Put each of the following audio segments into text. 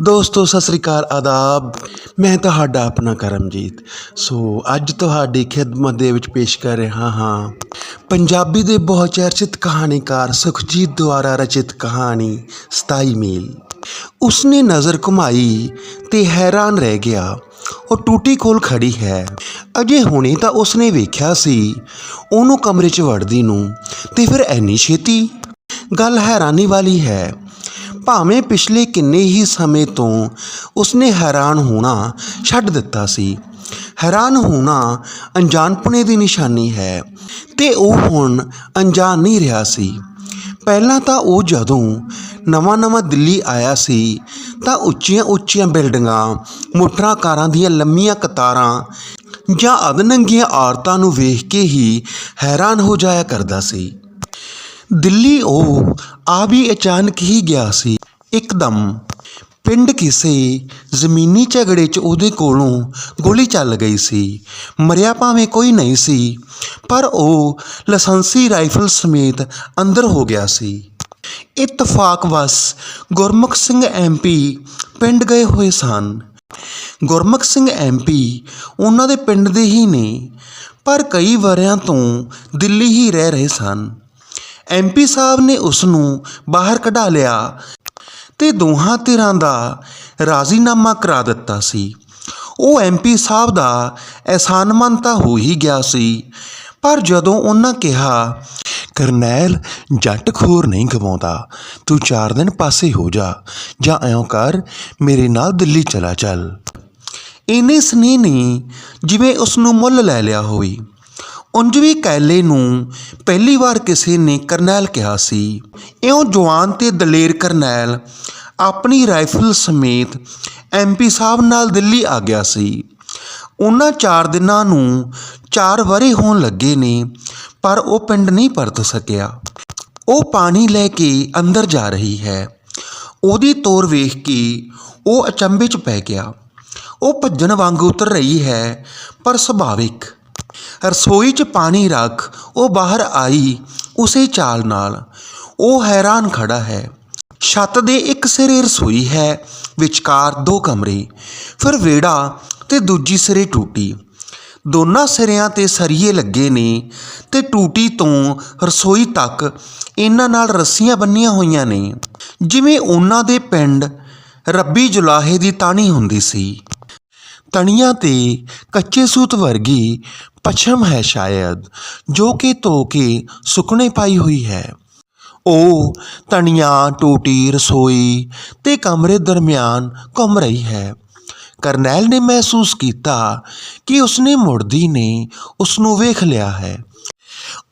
ਦੋਸਤੋ, ਸਤਿ ਸ੍ਰੀ ਅਕਾਲ, ਆਦਾਬ। ਮੈਂ ਤੁਹਾਡਾ ਆਪਣਾ ਕਰਮਜੀਤ। ਸੋ, ਅੱਜ ਤੁਹਾਡੀ ਖਿਦਮਤ ਦੇ ਵਿੱਚ ਪੇਸ਼ ਕਰ ਰਿਹਾ ਹਾਂ। ਪੰਜਾਬੀ ਦੇ ਬਹੁਤ ਚਰਚਿਤ ਕਹਾਣੀਕਾਰ ਸੁਖਜੀਤ ਦੁਆਰਾ ਰਚਿਤ ਕਹਾਣੀ 27 ਮੀਲ। ਉਸਨੇ ਨਜ਼ਰ ਘੁਮਾਈ ਤੇ ਹੈਰਾਨ ਰਹਿ ਗਿਆ। ਉਹ ਟੂਟੀ ਕੋਲ ਖੜੀ ਹੈ। ਅਜੇ ਹੁਣੇ ਤਾਂ ਉਸਨੇ ਵੇਖਿਆ ਸੀ, ਉਹਨੂੰ ਕਮਰੇ 'ਚ ਵੜਦੀ ਨੂੰ ਤੇ ਫਿਰ ਐਨੀ ਛੇਤੀ? ਗੱਲ ਹੈਰਾਨੀ ਵਾਲੀ ਹੈ। ਭਾਵੇਂ ਪਿਛਲੇ ਕਿੰਨੇ ਹੀ ਸਮੇਂ ਤੋਂ ਉਸਨੇ ਹੈਰਾਨ ਹੋਣਾ ਛੱਡ ਦਿੱਤਾ ਸੀ। ਹੈਰਾਨ ਹੋਣਾ ਅਣਜਾਣਪੁਣੇ ਦੀ ਨਿਸ਼ਾਨੀ ਹੈ ਤੇ ਉਹ ਹੁਣ ਅਣਜਾਣ ਨਹੀਂ ਰਿਹਾ ਸੀ। ਪਹਿਲਾਂ ਤਾਂ ਉਹ ਜਦੋਂ ਨਵਾਂ-ਨਵਾਂ ਦਿੱਲੀ ਆਇਆ ਸੀ, ਤਾਂ ਉੱਚੀਆਂ-ਉੱਚੀਆਂ ਬਿਲਡਿੰਗਾਂ, ਮੋਟਰਾਂ ਕਾਰਾਂ ਦੀਆਂ ਲੰਮੀਆਂ ਕਤਾਰਾਂ ਜਾਂ ਅਧਨੰਗੀਆਂ ਔਰਤਾਂ ਨੂੰ ਵੇਖ ਕੇ ਹੀ ਹੈਰਾਨ ਹੋ ਜਾਇਆ ਕਰਦਾ ਸੀ। ਦਿੱਲੀ ਉਹ ਆ ਵੀ ਅਚਾਨਕ ਹੀ ਗਿਆ ਸੀ। ਇੱਕਦਮ ਪਿੰਡ ਕਿਸੇ ਜ਼ਮੀਨੀ ਝਗੜੇ 'ਚ ਉਹਦੇ ਕੋਲੋਂ ਗੋਲੀ ਚੱਲ ਗਈ ਸੀ। ਮਰਿਆ ਭਾਵੇਂ ਕੋਈ ਨਹੀਂ ਸੀ, ਪਰ ਉਹ ਲਾਇਸੈਂਸੀ ਰਾਈਫਲ ਸਮੇਤ ਅੰਦਰ ਹੋ ਗਿਆ ਸੀ। ਇਤਫਾਕ ਵਸ ਗੁਰਮੁਖ ਸਿੰਘ ਐਮਪੀ ਪਿੰਡ ਗਏ ਹੋਏ ਸਨ। ਗੁਰਮੁਖ ਸਿੰਘ ਐਮਪੀ ਉਹਨਾਂ ਦੇ ਪਿੰਡ ਦੇ ਹੀ ਨੇ, ਪਰ ਕਈ ਵਰਿਆਂ ਤੋਂ ਦਿੱਲੀ ਹੀ ਰਹਿ ਰਹੇ ਸਨ। ਐਮਪੀ ਸਾਹਿਬ ਨੇ ਉਸ ਨੂੰ ਬਾਹਰ ਕਢਾ ਲਿਆ। ਤੇ ਦੋਹਾਂ ਧਿਰਾਂ ਦਾ ਰਾਜ਼ੀਨਾਮਾ ਕਰਾ ਦਿੱਤਾ ਸੀ। ਉਹ ਐਮਪੀ ਸਾਹਿਬ ਦਾ ਅਹਿਸਾਨਮੰਦ ਤਾਂ ਹੋ ਹੀ ਗਿਆ ਸੀ, ਪਰ ਜਦੋਂ ਉਹਨਾਂ ਕਿਹਾ, ਕਰਨੈਲ ਜੱਟ ਖੋਰ ਨਹੀਂ ਗਵਾਉਂਦਾ, ਤੂੰ ਚਾਰ ਦਿਨ ਪਾਸੇ ਹੋ ਜਾ, ਜਾਂ ਐਂ ਕਰ, ਮੇਰੇ ਨਾਲ ਦਿੱਲੀ ਚਲਾ ਚੱਲ। ਇਹਨੇ ਸਨੇਹ ਨੇ ਜਿਵੇਂ ਉਸ ਨੂੰ ਮੁੱਲ ਲੈ ਲਿਆ ਹੋਈ ਉਂਝ ਵੀ ਕੈਲੇ ਨੂੰ ਪਹਿਲੀ ਵਾਰ ਕਿਸੇ ਨੇ ਕਰਨੈਲ ਕਿਹਾ ਸੀ। ਇਉਂ ਜਵਾਨ ਤੇ ਦਲੇਰ ਕਰਨੈਲ ਆਪਣੀ ਰਾਈਫਲ ਸਮੇਤ ਐਮਪੀ ਸਾਹਿਬ ਨਾਲ ਦਿੱਲੀ ਆ ਗਿਆ ਸੀ। ਉਹਨਾਂ ਚਾਰ ਦਿਨਾਂ ਨੂੰ ਚਾਰ ਵਰੇ ਹੋਣ ਲੱਗੇ ਨੇ, ਪਰ ਉਹ ਪਿੰਡ ਨਹੀਂ ਪਰਤ ਸਕਿਆ। ਉਹ ਪਾਣੀ ਲੈ ਕੇ ਅੰਦਰ ਜਾ ਰਹੀ ਹੈ। ਉਹਦੀ ਤੋਰ ਵੇਖ ਕੇ ਉਹ ਅਚੰਭੇ 'ਚ ਪੈ ਗਿਆ। ਉਹ ਭੱਜਣ ਵਾਂਗ ਉਤਰ ਰਹੀ ਹੈ, ਪਰ ਸੁਭਾਵਿਕ ਰਸੋਈ 'ਚ ਪਾਣੀ ਰੱਖ, ਉਹ ਬਾਹਰ ਆਈ ਉਸੇ ਚਾਲ ਨਾਲ। ਉਹ ਹੈਰਾਨ ਖੜਾ ਹੈ। ਛੱਤ ਦੇ ਇੱਕ ਸਿਰੇ ਰਸੋਈ ਹੈ, ਵਿਚਕਾਰ ਦੋ ਕਮਰੇ, ਫਿਰ ਵਿਹੜਾ ਤੇ ਦੂਜੀ ਸਿਰੇ ਟੂਟੀ। ਦੋਨਾਂ ਸਿਰਿਆਂ ਤੇ ਸਰੀਏ ਲੱਗੇ ਨੇ ਤੇ ਟੂਟੀ ਤੋਂ ਰਸੋਈ ਤੱਕ ਇਹਨਾਂ ਨਾਲ ਰੱਸੀਆਂ ਬੰਨੀਆਂ ਹੋਈਆਂ ਨੇ। ਜਿਵੇਂ ਉਹਨਾਂ ਦੇ ਪਿੰਡ ਰੱਬੀ ਜੁਲਾਹੇ ਦੀ ਤਾਣੀ ਹੁੰਦੀ ਸੀ। ਤਣੀਆਂ ਤੇ ਕੱਚੇ ਸੂਤ ਵਰਗੀ ਪਛਮ ਹੈ ਸ਼ਾਇਦ, ਜੋ ਕਿ ਧੋ ਕੇ ਸੁੱਕਣੇ ਪਾਈ ਹੋਈ ਹੈ। ਉਹ ਤਣੀਆਂ ਟੂਟੀ, ਰਸੋਈ ਤੇ ਕਮਰੇ ਦਰਮਿਆਨ ਘੁੰਮ ਰਹੀ ਹੈ। ਕਰਨੈਲ ਨੇ ਮਹਿਸੂਸ ਕੀਤਾ ਕਿ ਉਸਨੇ ਮੁੜਦੀ ਨੇ ਉਸ ਨੂੰ ਵੇਖ ਲਿਆ ਹੈ।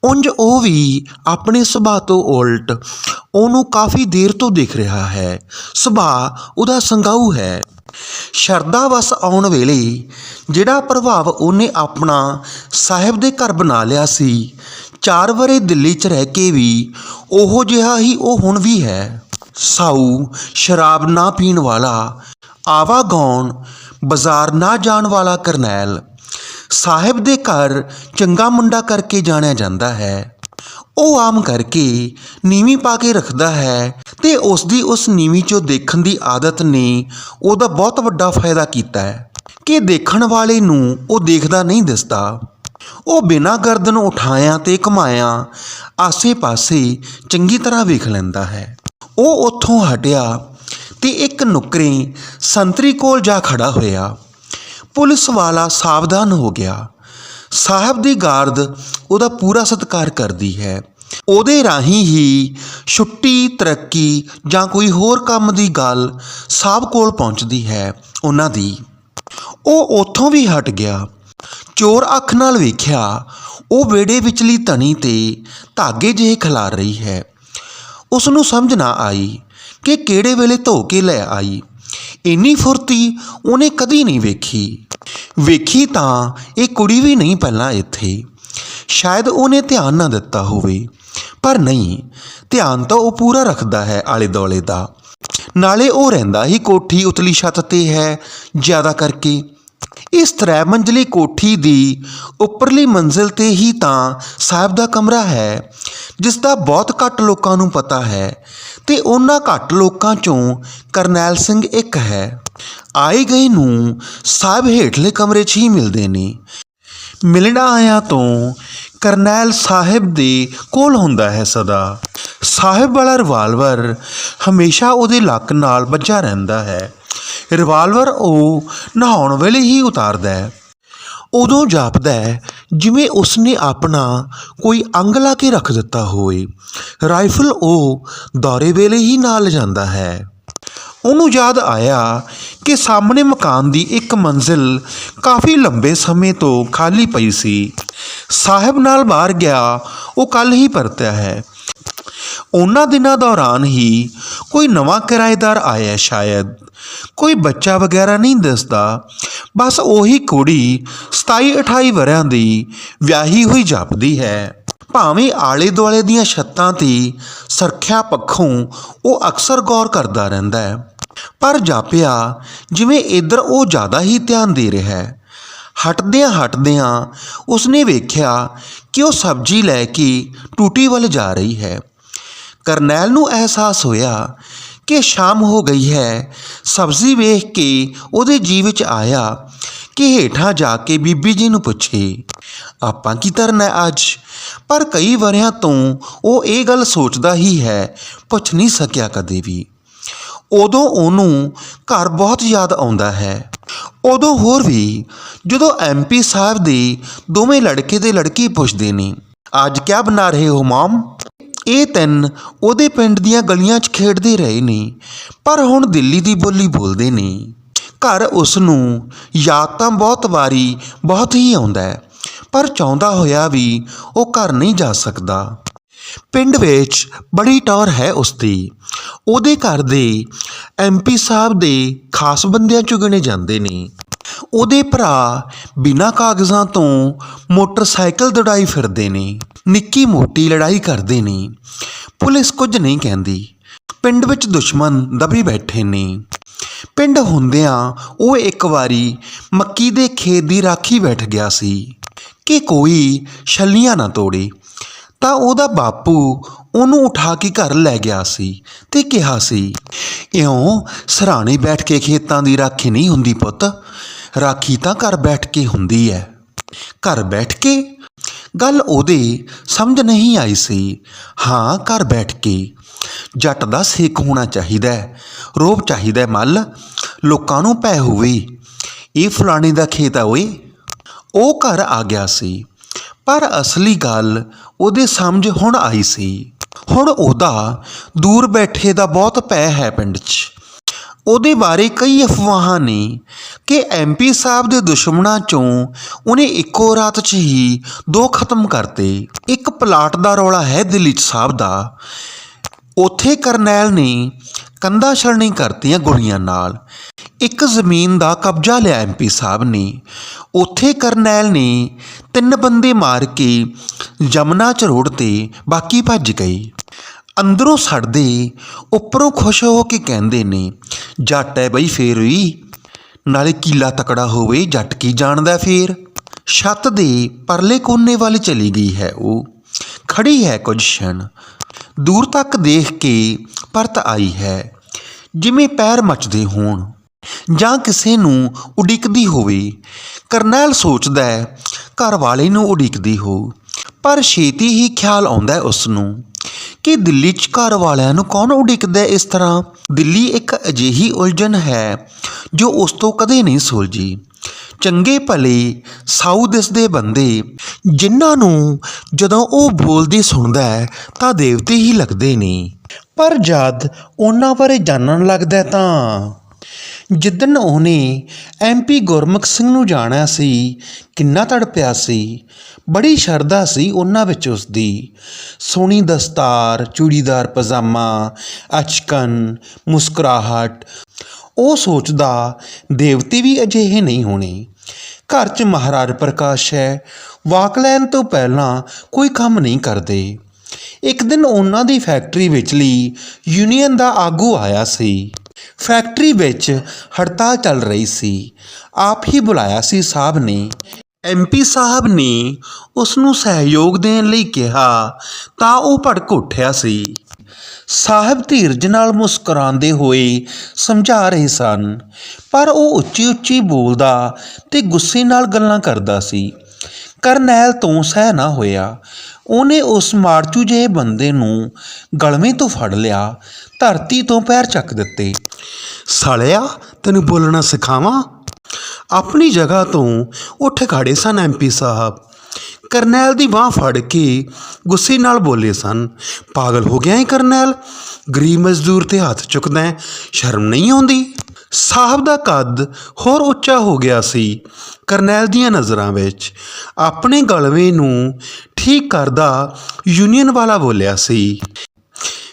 ਉਂਝ ਉਹ ਵੀ ਆਪਣੇ ਸੁਭਾਅ ਤੋਂ ਉਲਟ ਉਹਨੂੰ ਕਾਫੀ ਦੇਰ ਤੋਂ ਦੇਖ ਰਿਹਾ ਹੈ। ਸੁਭਾਅ ਉਹਦਾ ਸੰਗਾਊ ਹੈ। ਸ਼ਰਧਾ ਵਸ ਆਉਣ ਵੇਲੇ ਜਿਹੜਾ ਪ੍ਰਭਾਵ ਉਹਨੇ ਆਪਣਾ ਸਾਹਿਬ ਦੇ ਘਰ ਬਣਾ ਲਿਆ ਸੀ, ਚਾਰ ਵਰੇ ਦਿੱਲੀ 'ਚ ਰਹਿ ਕੇ ਵੀ ਉਹੋ ਜਿਹਾ ਹੀ ਉਹ ਹੁਣ ਵੀ ਹੈ। ਸਾਊ, ਸ਼ਰਾਬ ਨਾ ਪੀਣ ਵਾਲਾ ਆਵਾ ਗਾਉਣ ਬਾਜ਼ਾਰ ਨਾ ਜਾਣ ਵਾਲਾ ਕਰਨੈਲ। ਸਾਹਿਬ ਦੇ ਘਰ ਚੰਗਾ ਮੁੰਡਾ ਕਰਕੇ ਜਾਣਿਆ ਜਾਂਦਾ ਹੈ। ਉਹ ਆਮ ਕਰਕੇ ਨੀਵੀਂ ਪਾ ਕੇ ਰੱਖਦਾ ਹੈ ਤੇ ਉਸ ਦੀ ਉਸ ਨੀਵੀਂ ਚੋਂ ਦੇਖਣ ਦੀ ਆਦਤ ਨੇ ਉਹਦਾ ਬਹੁਤ ਵੱਡਾ ਫਾਇਦਾ ਕੀਤਾ ਹੈ ਕਿ ਦੇਖਣ ਵਾਲੇ ਨੂੰ ਉਹ ਦੇਖਦਾ ਨਹੀਂ ਦਿਸਦਾ। ਉਹ ਬਿਨਾਂ ਗਰਦਨ ਉਠਾਇਆ ਤੇ ਘੁਮਾਇਆ ਆਸੇ-ਪਾਸੇ ਚੰਗੀ ਤਰ੍ਹਾਂ ਵੇਖ ਲੈਂਦਾ ਹੈ। ਉਹ ਉੱਥੋਂ ਹਟਿਆ ਤੇ ਇੱਕ ਨੁਕਰੇ ਸੰਤਰੀ ਕੋਲ ਜਾ ਖੜਾ ਹੋਇਆ। ਪੁਲਿਸ ਵਾਲਾ ਸਾਵਧਾਨ ਹੋ ਗਿਆ। ਸਾਹਿਬ ਦੀ ਗਾਰਦ ਉਹਦਾ ਪੂਰਾ ਸਤਿਕਾਰ ਕਰਦੀ ਹੈ। ਉਹਦੇ ਰਾਹੀਂ ਹੀ ਛੁੱਟੀ, ਤਰੱਕੀ ਜਾਂ ਕੋਈ ਹੋਰ ਕੰਮ ਦੀ ਗੱਲ ਸਾਹਿਬ ਕੋਲ ਪਹੁੰਚਦੀ ਹੈ ਉਹਨਾਂ ਦੀ। ਉਹ ਉੱਥੋਂ ਵੀ ਹਟ ਗਿਆ। ਚੋਰ ਅੱਖ ਨਾਲ ਵੇਖਿਆ, ਉਹ ਵਿਹੜੇ ਵਿਚਲੀ ਤਣੀ ਤੇ ਧਾਗੇ ਜਿਹੇ ਖਿਲਾਰ ਰਹੀ ਹੈ। ਉਸ ਨੂੰ ਸਮਝ ਨਾ ਆਈ ਕਿ ਕਿਹੜੇ ਵੇਲੇ ਧੋ ਕੇ ਲੈ ਆਈ। ਇੰਨੀ ਫੁਰਤੀ ਉਹਨੇ ਕਦੀ ਨਹੀਂ ਵੇਖੀ। ਵੇਖੀ ਤਾਂ ਇਹ ਕੁੜੀ ਵੀ ਨਹੀਂ ਪਹਿਲਾਂ ਇੱਥੇ। ਸ਼ਾਇਦ ਉਹਨੇ ਧਿਆਨ ਨਾ ਦਿੱਤਾ ਹੋਵੇ। ਪਰ ਨਹੀਂ, ਧਿਆਨ ਤਾਂ ਉਹ ਪੂਰਾ ਰੱਖਦਾ ਹੈ ਆਲੇ ਦੁਆਲੇ ਦਾ। ਨਾਲੇ ਉਹ ਰਹਿੰਦਾ ਹੀ ਕੋਠੀ ਉਤਲੀ ਛੱਤ ਤੇ ਹੈ, ਜ਼ਿਆਦਾ ਕਰਕੇ। ਇਸ ਤ੍ਰੈ ਮੰਜ਼ਲੀ ਕੋਠੀ ਦੀ ਉੱਪਰਲੀ ਮੰਜ਼ਿਲ ਤੇ ਹੀ ਤਾਂ ਸਾਹਿਬ ਦਾ ਕਮਰਾ ਹੈ, ਜਿਸ ਦਾ ਬਹੁਤ ਘੱਟ ਲੋਕਾਂ ਨੂੰ ਪਤਾ ਹੈ ਤੇ ਉਹਨਾਂ ਘੱਟ ਲੋਕਾਂ ਚੋਂ ਕਰਨੈਲ ਸਿੰਘ ਇੱਕ ਹੈ। ਆਏ ਗਏ ਨੂੰ ਸਾਹਿਬ ਹੇਠਲੇ ਕਮਰੇ 'ਚ ਹੀ ਮਿਲਦੇ ਨੇ। ਮਿਲਣਾ ਆਇਆ ਤੋਂ ਕਰਨੈਲ ਸਾਹਿਬ ਦੇ ਕੋਲ ਹੁੰਦਾ ਹੈ ਸਦਾ। ਸਾਹਿਬ ਵਾਲਾ ਰਿਵਾਲਵਰ ਹਮੇਸ਼ਾ ਉਹਦੇ ਲੱਕ ਨਾਲ ਵੱਜਾ ਰਹਿੰਦਾ ਹੈ। ਰਿਵਾਲਵਰ ਉਹ ਨਹਾਉਣ ਵੇਲੇ ਹੀ ਉਤਾਰਦਾ ਹੈ। ਉਦੋਂ ਜਾਪਦਾ ਹੈ, ਜਿਵੇਂ ਉਸਨੇ ਆਪਣਾ ਕੋਈ ਅੰਗ ਲਾ ਕੇ ਰੱਖ ਦਿੱਤਾ ਹੋਵੇ। ਰਾਈਫਲ ਉਹ ਦੌਰੇ ਵੇਲੇ ਹੀ ਨਾਲ ਜਾਂਦਾ ਹੈ। ਉਹਨੂੰ ਯਾਦ ਆਇਆ ਕਿ ਸਾਹਮਣੇ ਮਕਾਨ ਦੀ ਇੱਕ ਮੰਜ਼ਿਲ ਕਾਫੀ ਲੰਬੇ ਸਮੇਂ ਤੋਂ ਖਾਲੀ ਪਈ ਸੀ। ਸਾਹਿਬ ਨਾਲ ਬਾਹਰ ਗਿਆ, ਉਹ ਕੱਲ ਹੀ ਪਰਤਿਆ ਹੈ। ਉਹਨਾਂ ਦਿਨਾਂ ਦੌਰਾਨ ਹੀ ਕੋਈ ਨਵਾਂ ਕਿਰਾਏਦਾਰ ਆਇਆ ਸ਼ਾਇਦ। ਕੋਈ ਬੱਚਾ ਵਗੈਰਾ ਨਹੀਂ ਦਿਸਦਾ। ਬਸ ਉਹੀ ਕੁੜੀ 27 28 ਵਰਿਆਂ ਦੀ ਵਿਆਹੀ ਹੋਈ ਜਾਪਦੀ ਹੈ। ਭਾਵੇਂ ਆਲੇ ਦੁਆਲੇ ਦੀਆਂ ਛੱਤਾਂ ਤੇ ਸੁਰੱਖਿਆ ਪੱਖੋਂ ਉਹ ਅਕਸਰ ਗੌਰ ਕਰਦਾ ਰਹਿੰਦਾ ਹੈ। ਪਰ ਜਾਪਿਆ, ਜਿਵੇਂ ਇੱਧਰ ਉਹ ਜ਼ਿਆਦਾ ਹੀ ਧਿਆਨ ਦੇ ਰਿਹਾ ਹੈ। ਹਟਦਿਆਂ ਹਟਦਿਆਂ ਉਸਨੇ ਵੇਖਿਆ ਕਿ ਉਹ ਸਬਜ਼ੀ ਲੈ ਕੇ ਟੂਟੀ ਵੱਲ ਜਾ ਰਹੀ ਹੈ। ਕਰਨੈਲ ਨੂੰ ਅਹਿਸਾਸ ਹੋਇਆ ਕਿ ਸ਼ਾਮ ਹੋ ਗਈ ਹੈ। ਸਬਜ਼ੀ ਵੇਖ ਕੇ ਉਹਦੇ ਜੀ ਵਿੱਚ ਆਇਆ ਕਿ ਹੇਠਾਂ ਜਾ ਕੇ ਬੀਬੀ ਜੀ ਨੂੰ ਪੁੱਛੇ, ਆਪਾਂ ਕੀ ਕਰਨਾ ਅੱਜ? ਪਰ ਕਈ ਵਰਿਆਂ ਤੋਂ ਉਹ ਇਹ ਗੱਲ ਸੋਚਦਾ ਹੀ ਹੈ, ਪੁੱਛ ਨਹੀਂ ਸਕਿਆ ਕਦੇ ਵੀ। ਉਦੋਂ ਉਹਨੂੰ ਘਰ ਬਹੁਤ ਯਾਦ ਆਉਂਦਾ ਹੈ। ਉਦੋਂ ਹੋਰ ਵੀ ਜਦੋਂ ਐਮਪੀ ਸਾਹਿਬ ਦੇ ਦੋਵੇਂ ਲੜਕੇ ਤੇ ਲੜਕੀ ਪੁੱਛਦੇ ਨੇ, ਅੱਜ ਕੀ ਬਣਾ ਰਹੇ ਹੋ ਮਾਮ? ਇਹ ਤਿੰਨ ਉਹਦੇ ਪਿੰਡ ਦੀਆਂ ਗਲੀਆਂ 'ਚ ਖੇਡਦੇ ਰਹੇ ਨੇ, ਪਰ ਹੁਣ ਦਿੱਲੀ ਦੀ ਬੋਲੀ ਬੋਲਦੇ ਨੇ। ਘਰ ਉਸ ਨੂੰ ਯਾਦ ਤਾਂ ਬਹੁਤ ਵਾਰੀ ਬਹੁਤ ਹੀ ਆਉਂਦਾ ਪਰ ਚਾਹੁੰਦਾ ਹੋਇਆ ਵੀ ਉਹ ਘਰ ਨਹੀਂ ਜਾ ਸਕਦਾ। ਪਿੰਡ ਵਿੱਚ ਬੜੀ ਟੌਰ ਹੈ ਉਸਦੀ ਉਹਦੇ ਘਰ ਦੇ ਐਮਪੀ ਸਾਹਿਬ ਦੇ ਖਾਸ ਬੰਦਿਆਂ ਚੋਂ ਗਿਣੇ ਜਾਂਦੇ ਨੇ। ਉਹਦੇ ਭਰਾ ਬਿਨਾਂ ਕਾਗਜ਼ਾਂ ਤੋਂ ਮੋਟਰਸਾਈਕਲ ਦੜਾਈ ਫਿਰਦੇ ਨੇ, ਨਿੱਕੀ ਮੋਟੀ ਲੜਾਈ ਕਰਦੇ ਨੇ। ਪੁਲਿਸ ਕੁਝ ਨਹੀਂ ਕਹਿੰਦੀ। ਪਿੰਡ ਵਿੱਚ ਦੁਸ਼ਮਣ ਦਬੀ ਬੈਠੇ ਨੇ। ਪਿੰਡ ਹੁੰਦਿਆਂ ਉਹ ਇੱਕ ਵਾਰੀ ਮੱਕੀ ਦੇ ਖੇਤ ਦੀ ਰਾਖੀ ਬੈਠ ਗਿਆ ਸੀ ਕਿ ਕੋਈ ਛੱਲੀਆਂ ਨਾ ਤੋੜੇ। ਤਾਂ ਉਹਦਾ ਬਾਪੂ ਉਹਨੂੰ ਉਠਾ ਕੇ ਘਰ ਲੈ ਗਿਆ ਸੀ ਤੇ ਕਿਹਾ ਸੀ, ਇਉਂ ਸਰਾਣੇ ਬੈਠ ਕੇ ਖੇਤਾਂ ਦੀ ਰਾਖੀ ਨਹੀਂ ਹੁੰਦੀ ਪੁੱਤ। ਰਾਖੀ ਤਾਂ ਘਰ ਬੈਠ ਕੇ ਹੁੰਦੀ ਹੈ ਘਰ ਬੈਠ ਕੇ? ਗੱਲ ਉਹਦੇ ਸਮਝ ਨਹੀਂ ਆਈ ਸੀ। ਹਾਂ, ਘਰ ਬੈਠ ਕੇ। ਜੱਟ ਦਾ ਸੇਕ ਹੋਣਾ ਚਾਹੀਦਾ ਹੈ ਰੋਬ ਚਾਹੀਦਾ ਹੈ ਮੱਲ। ਲੋਕਾਂ ਨੂੰ ਪੈ ਹੋਵੇ। ਇਹ ਫਲਾਣੇ ਦਾ ਖੇਤ ਆ ਓਏ। ਉਹ ਘਰ ਆ ਗਿਆ ਸੀ। ਪਰ ਅਸਲੀ ਗੱਲ ਉਹਦੇ ਸਮਝ ਹੁਣ ਆਈ ਸੀ। ਹੁਣ ਉਹਦਾ ਦੂਰ ਬੈਠੇ ਦਾ ਬਹੁਤ ਪੈ ਹੈ ਪਿੰਡ 'ਚ। ਉਹਦੇ ਬਾਰੇ ਕਈ ਅਫਵਾਹਾਂ ਨੇ ਕਿ ਐਮਪੀ ਸਾਹਿਬ ਦੇ ਦੁਸ਼ਮਣਾਂ ਚੋਂ ਉਹਨੇ ਇੱਕੋ ਰਾਤ 'ਚ ਹੀ ਦੋ ਖਤਮ ਕਰਤੇ। ਇੱਕ ਪਲਾਟ ਦਾ ਰੌਲਾ ਹੈ ਦਿੱਲੀ 'ਚ ਸਾਹਿਬ ਦਾ। ਉੱਥੇ ਕਰਨੈਲ ਨੇ ਕੰਧਾਂ ਛਲਣੀ ਕਰਤੀਆਂ ਗੋਲੀਆਂ ਨਾਲ। ਇੱਕ ਜ਼ਮੀਨ ਦਾ ਕਬਜ਼ਾ ਲਿਆ ਐਮਪੀ ਸਾਹਿਬ ਨੇ। ਉੱਥੇ ਕਰਨੈਲ ਨੇ ਤਿੰਨ ਬੰਦੇ ਮਾਰ ਕੇ ਜਮਨਾ ਚ ਰੋਡ ਤੇ ਬਾਕੀ ਭੱਜ ਗਏ ਅੰਦਰੋਂ ਸੜਦੇ ਉੱਪਰੋਂ ਖੁਸ਼ ਹੋ ਕੇ ਕਹਿੰਦੇ ਨੇ, ਜੱਟ ਹੈ ਬਈ ਫੇਰ ਵੀ। ਨਾਲੇ ਕੀਲਾ ਤਕੜਾ ਹੋਵੇ, ਜੱਟ ਕੀ ਜਾਣਦਾ ਫੇਰ? ਛੱਤ ਦੇ ਪਰਲੇ ਕੋਨੇ ਵੱਲ ਚਲੀ ਗਈ ਹੈ ਉਹ। ਖੜੀ ਹੈ ਕੁਝ ਛਣ। ਦੂਰ ਤੱਕ ਦੇਖ ਕੇ ਪਰਤ ਆਈ ਹੈ। ਜਿਵੇਂ ਪੈਰ ਮੱਚਦੇ ਹੋਣ ਜਾਂ ਕਿਸੇ ਨੂੰ ਉਡੀਕਦੀ ਹੋਵੇ, ਕਰਨੈਲ ਸੋਚਦਾ ਹੈ, ਘਰ ਵਾਲੇ ਨੂੰ ਉਡੀਕਦੀ ਹੋ, ਪਰ ਛੇਤੀ ਹੀ ਖਿਆਲ ਆਉਂਦਾ ਉਸ ਨੂੰ ਕਿ ਦਿੱਲੀ 'ਚ ਘਰ ਵਾਲਿਆਂ ਨੂੰ ਕੌਣ ਉਡੀਕਦਾ ਇਸ ਤਰ੍ਹਾਂ। ਦਿੱਲੀ ਇੱਕ ਅਜਿਹੀ ਉਲਝਣ ਹੈ ਜੋ ਉਸ ਤੋਂ ਕਦੇ ਨਹੀਂ ਸੁਲਝੀ। ਚੰਗੇ ਭਲੇ ਸਾਊ ਦਿਸਦੇ ਬੰਦੇ ਜਿਨ੍ਹਾਂ ਨੂੰ ਜਦੋਂ ਉਹ ਬੋਲਦੇ ਸੁਣਦਾ ਹੈ ਤਾਂ ਦੇਵਤੇ ਹੀ ਲੱਗਦੇ ਨੇ। ਪਰ ਜਦ ਉਹਨਾਂ ਬਾਰੇ ਜਾਣਨ ਲੱਗਦਾ ਤਾਂ ਜਿੱਦਣ ਉਹਨੇ ਐਮਪੀ ਗੁਰਮੁਖ ਸਿੰਘ ਨੂੰ ਜਾਣਿਆ ਸੀ, ਕਿੰਨਾ ਤੜਪਿਆ ਸੀ, ਬੜੀ ਸ਼ਰਧਾ ਸੀ ਉਹਨਾਂ ਵਿੱਚ ਉਸ ਦੀ ਸੋਹਣੀ ਦਸਤਾਰ, ਚੂੜੀਦਾਰ ਪਜਾਮਾ, ਅਚਕਨ, ਮੁਸਕਰਾਹਟ, ਉਹ ਸੋਚਦਾ ਦੇਵਤੇ ਵੀ ਅਜਿਹੇ ਨਹੀਂ ਹੋਣੇ। ਘਰ 'ਚ ਮਹਾਰਾਜ ਪ੍ਰਕਾਸ਼ ਹੈ, ਵਾਕ ਲੈਣ ਤੋਂ ਪਹਿਲਾਂ ਕੋਈ ਕੰਮ ਨਹੀਂ ਕਰਦੇ। ਇੱਕ ਦਿਨ ਉਹਨਾਂ ਦੀ ਫੈਕਟਰੀ ਵਿਚਲੀ ਯੂਨੀਅਨ ਦਾ ਆਗੂ ਆਇਆ ਸੀ। ਫੈਕਟਰੀ ਵਿੱਚ ਹੜਤਾਲ ਚੱਲ ਰਹੀ ਸੀ। ਆਪ ਹੀ ਬੁਲਾਇਆ ਸੀ ਸਾਹਿਬ ਨੇ। ਐਮਪੀ ਸਾਹਿਬ ਨੇ ਉਸ ਨੂੰ ਸਹਿਯੋਗ ਦੇਣ ਲਈ ਕਿਹਾ, ਤਾਂ ਉਹ ਭੜਕ ਉੱਠਿਆ ਸੀ। ਸਾਹਿਬ ਧੀਰਜ ਨਾਲ ਮੁਸਕਰਾਉਂਦੇ ਹੋਏ ਸਮਝਾ ਰਹੇ ਸਨ, ਪਰ ਉਹ ਉੱਚੀ ਉੱਚੀ ਬੋਲਦਾ ਤੇ ਗੁੱਸੇ ਨਾਲ ਗੱਲਾਂ ਕਰਦਾ ਸੀ। ਕਰਨੈਲ ਤੋਂ ਸਹਿ ਨਾ ਹੋਇਆ। ਉਹਨੇ ਉਸ ਮਾਰਚੂ ਜਿਹੇ ਬੰਦੇ ਨੂੰ ਗਲਵੇਂ ਤੋਂ ਫੜ ਲਿਆ, ਧਰਤੀ ਤੋਂ ਪੈਰ ਚੱਕ ਦਿੱਤੇ। ਸਾਲਿਆ, ਤੈਨੂੰ ਬੋਲਣਾ ਸਿਖਾਵਾਂ? ਆਪਣੀ ਜਗ੍ਹਾ ਤੋਂ ਉੱਠ ਖੜੇ ਸਨ ਐਮਪੀ ਸਾਹਿਬ। ਕਰਨੈਲ ਦੀ ਬਾਹ ਫੜ ਕੇ ਗੁੱਸੇ ਨਾਲ ਬੋਲੇ ਸਨ, ਪਾਗਲ ਹੋ ਗਿਆ ਹੈ ਕਰਨੈਲ? ਗਰੀਬ ਮਜ਼ਦੂਰ ਤੇ ਹੱਥ ਚੁੱਕਦਾ ਸ਼ਰਮ ਨਹੀਂ ਆਉਂਦੀ? ਸਾਹਿਬ ਦਾ ਕੱਦ ਹੋਰ ਉੱਚਾ ਹੋ ਗਿਆ ਸੀ। ਕਰਨੈਲ ਦੀਆਂ ਨਜ਼ਰਾਂ ਵਿੱਚ ਆਪਣੇ ਗਲਵੇ ਨੂੰ ਠੀਕ ਕਰਦਾ ਯੂਨੀਅਨ ਵਾਲਾ ਬੋਲਿਆ ਸੀ।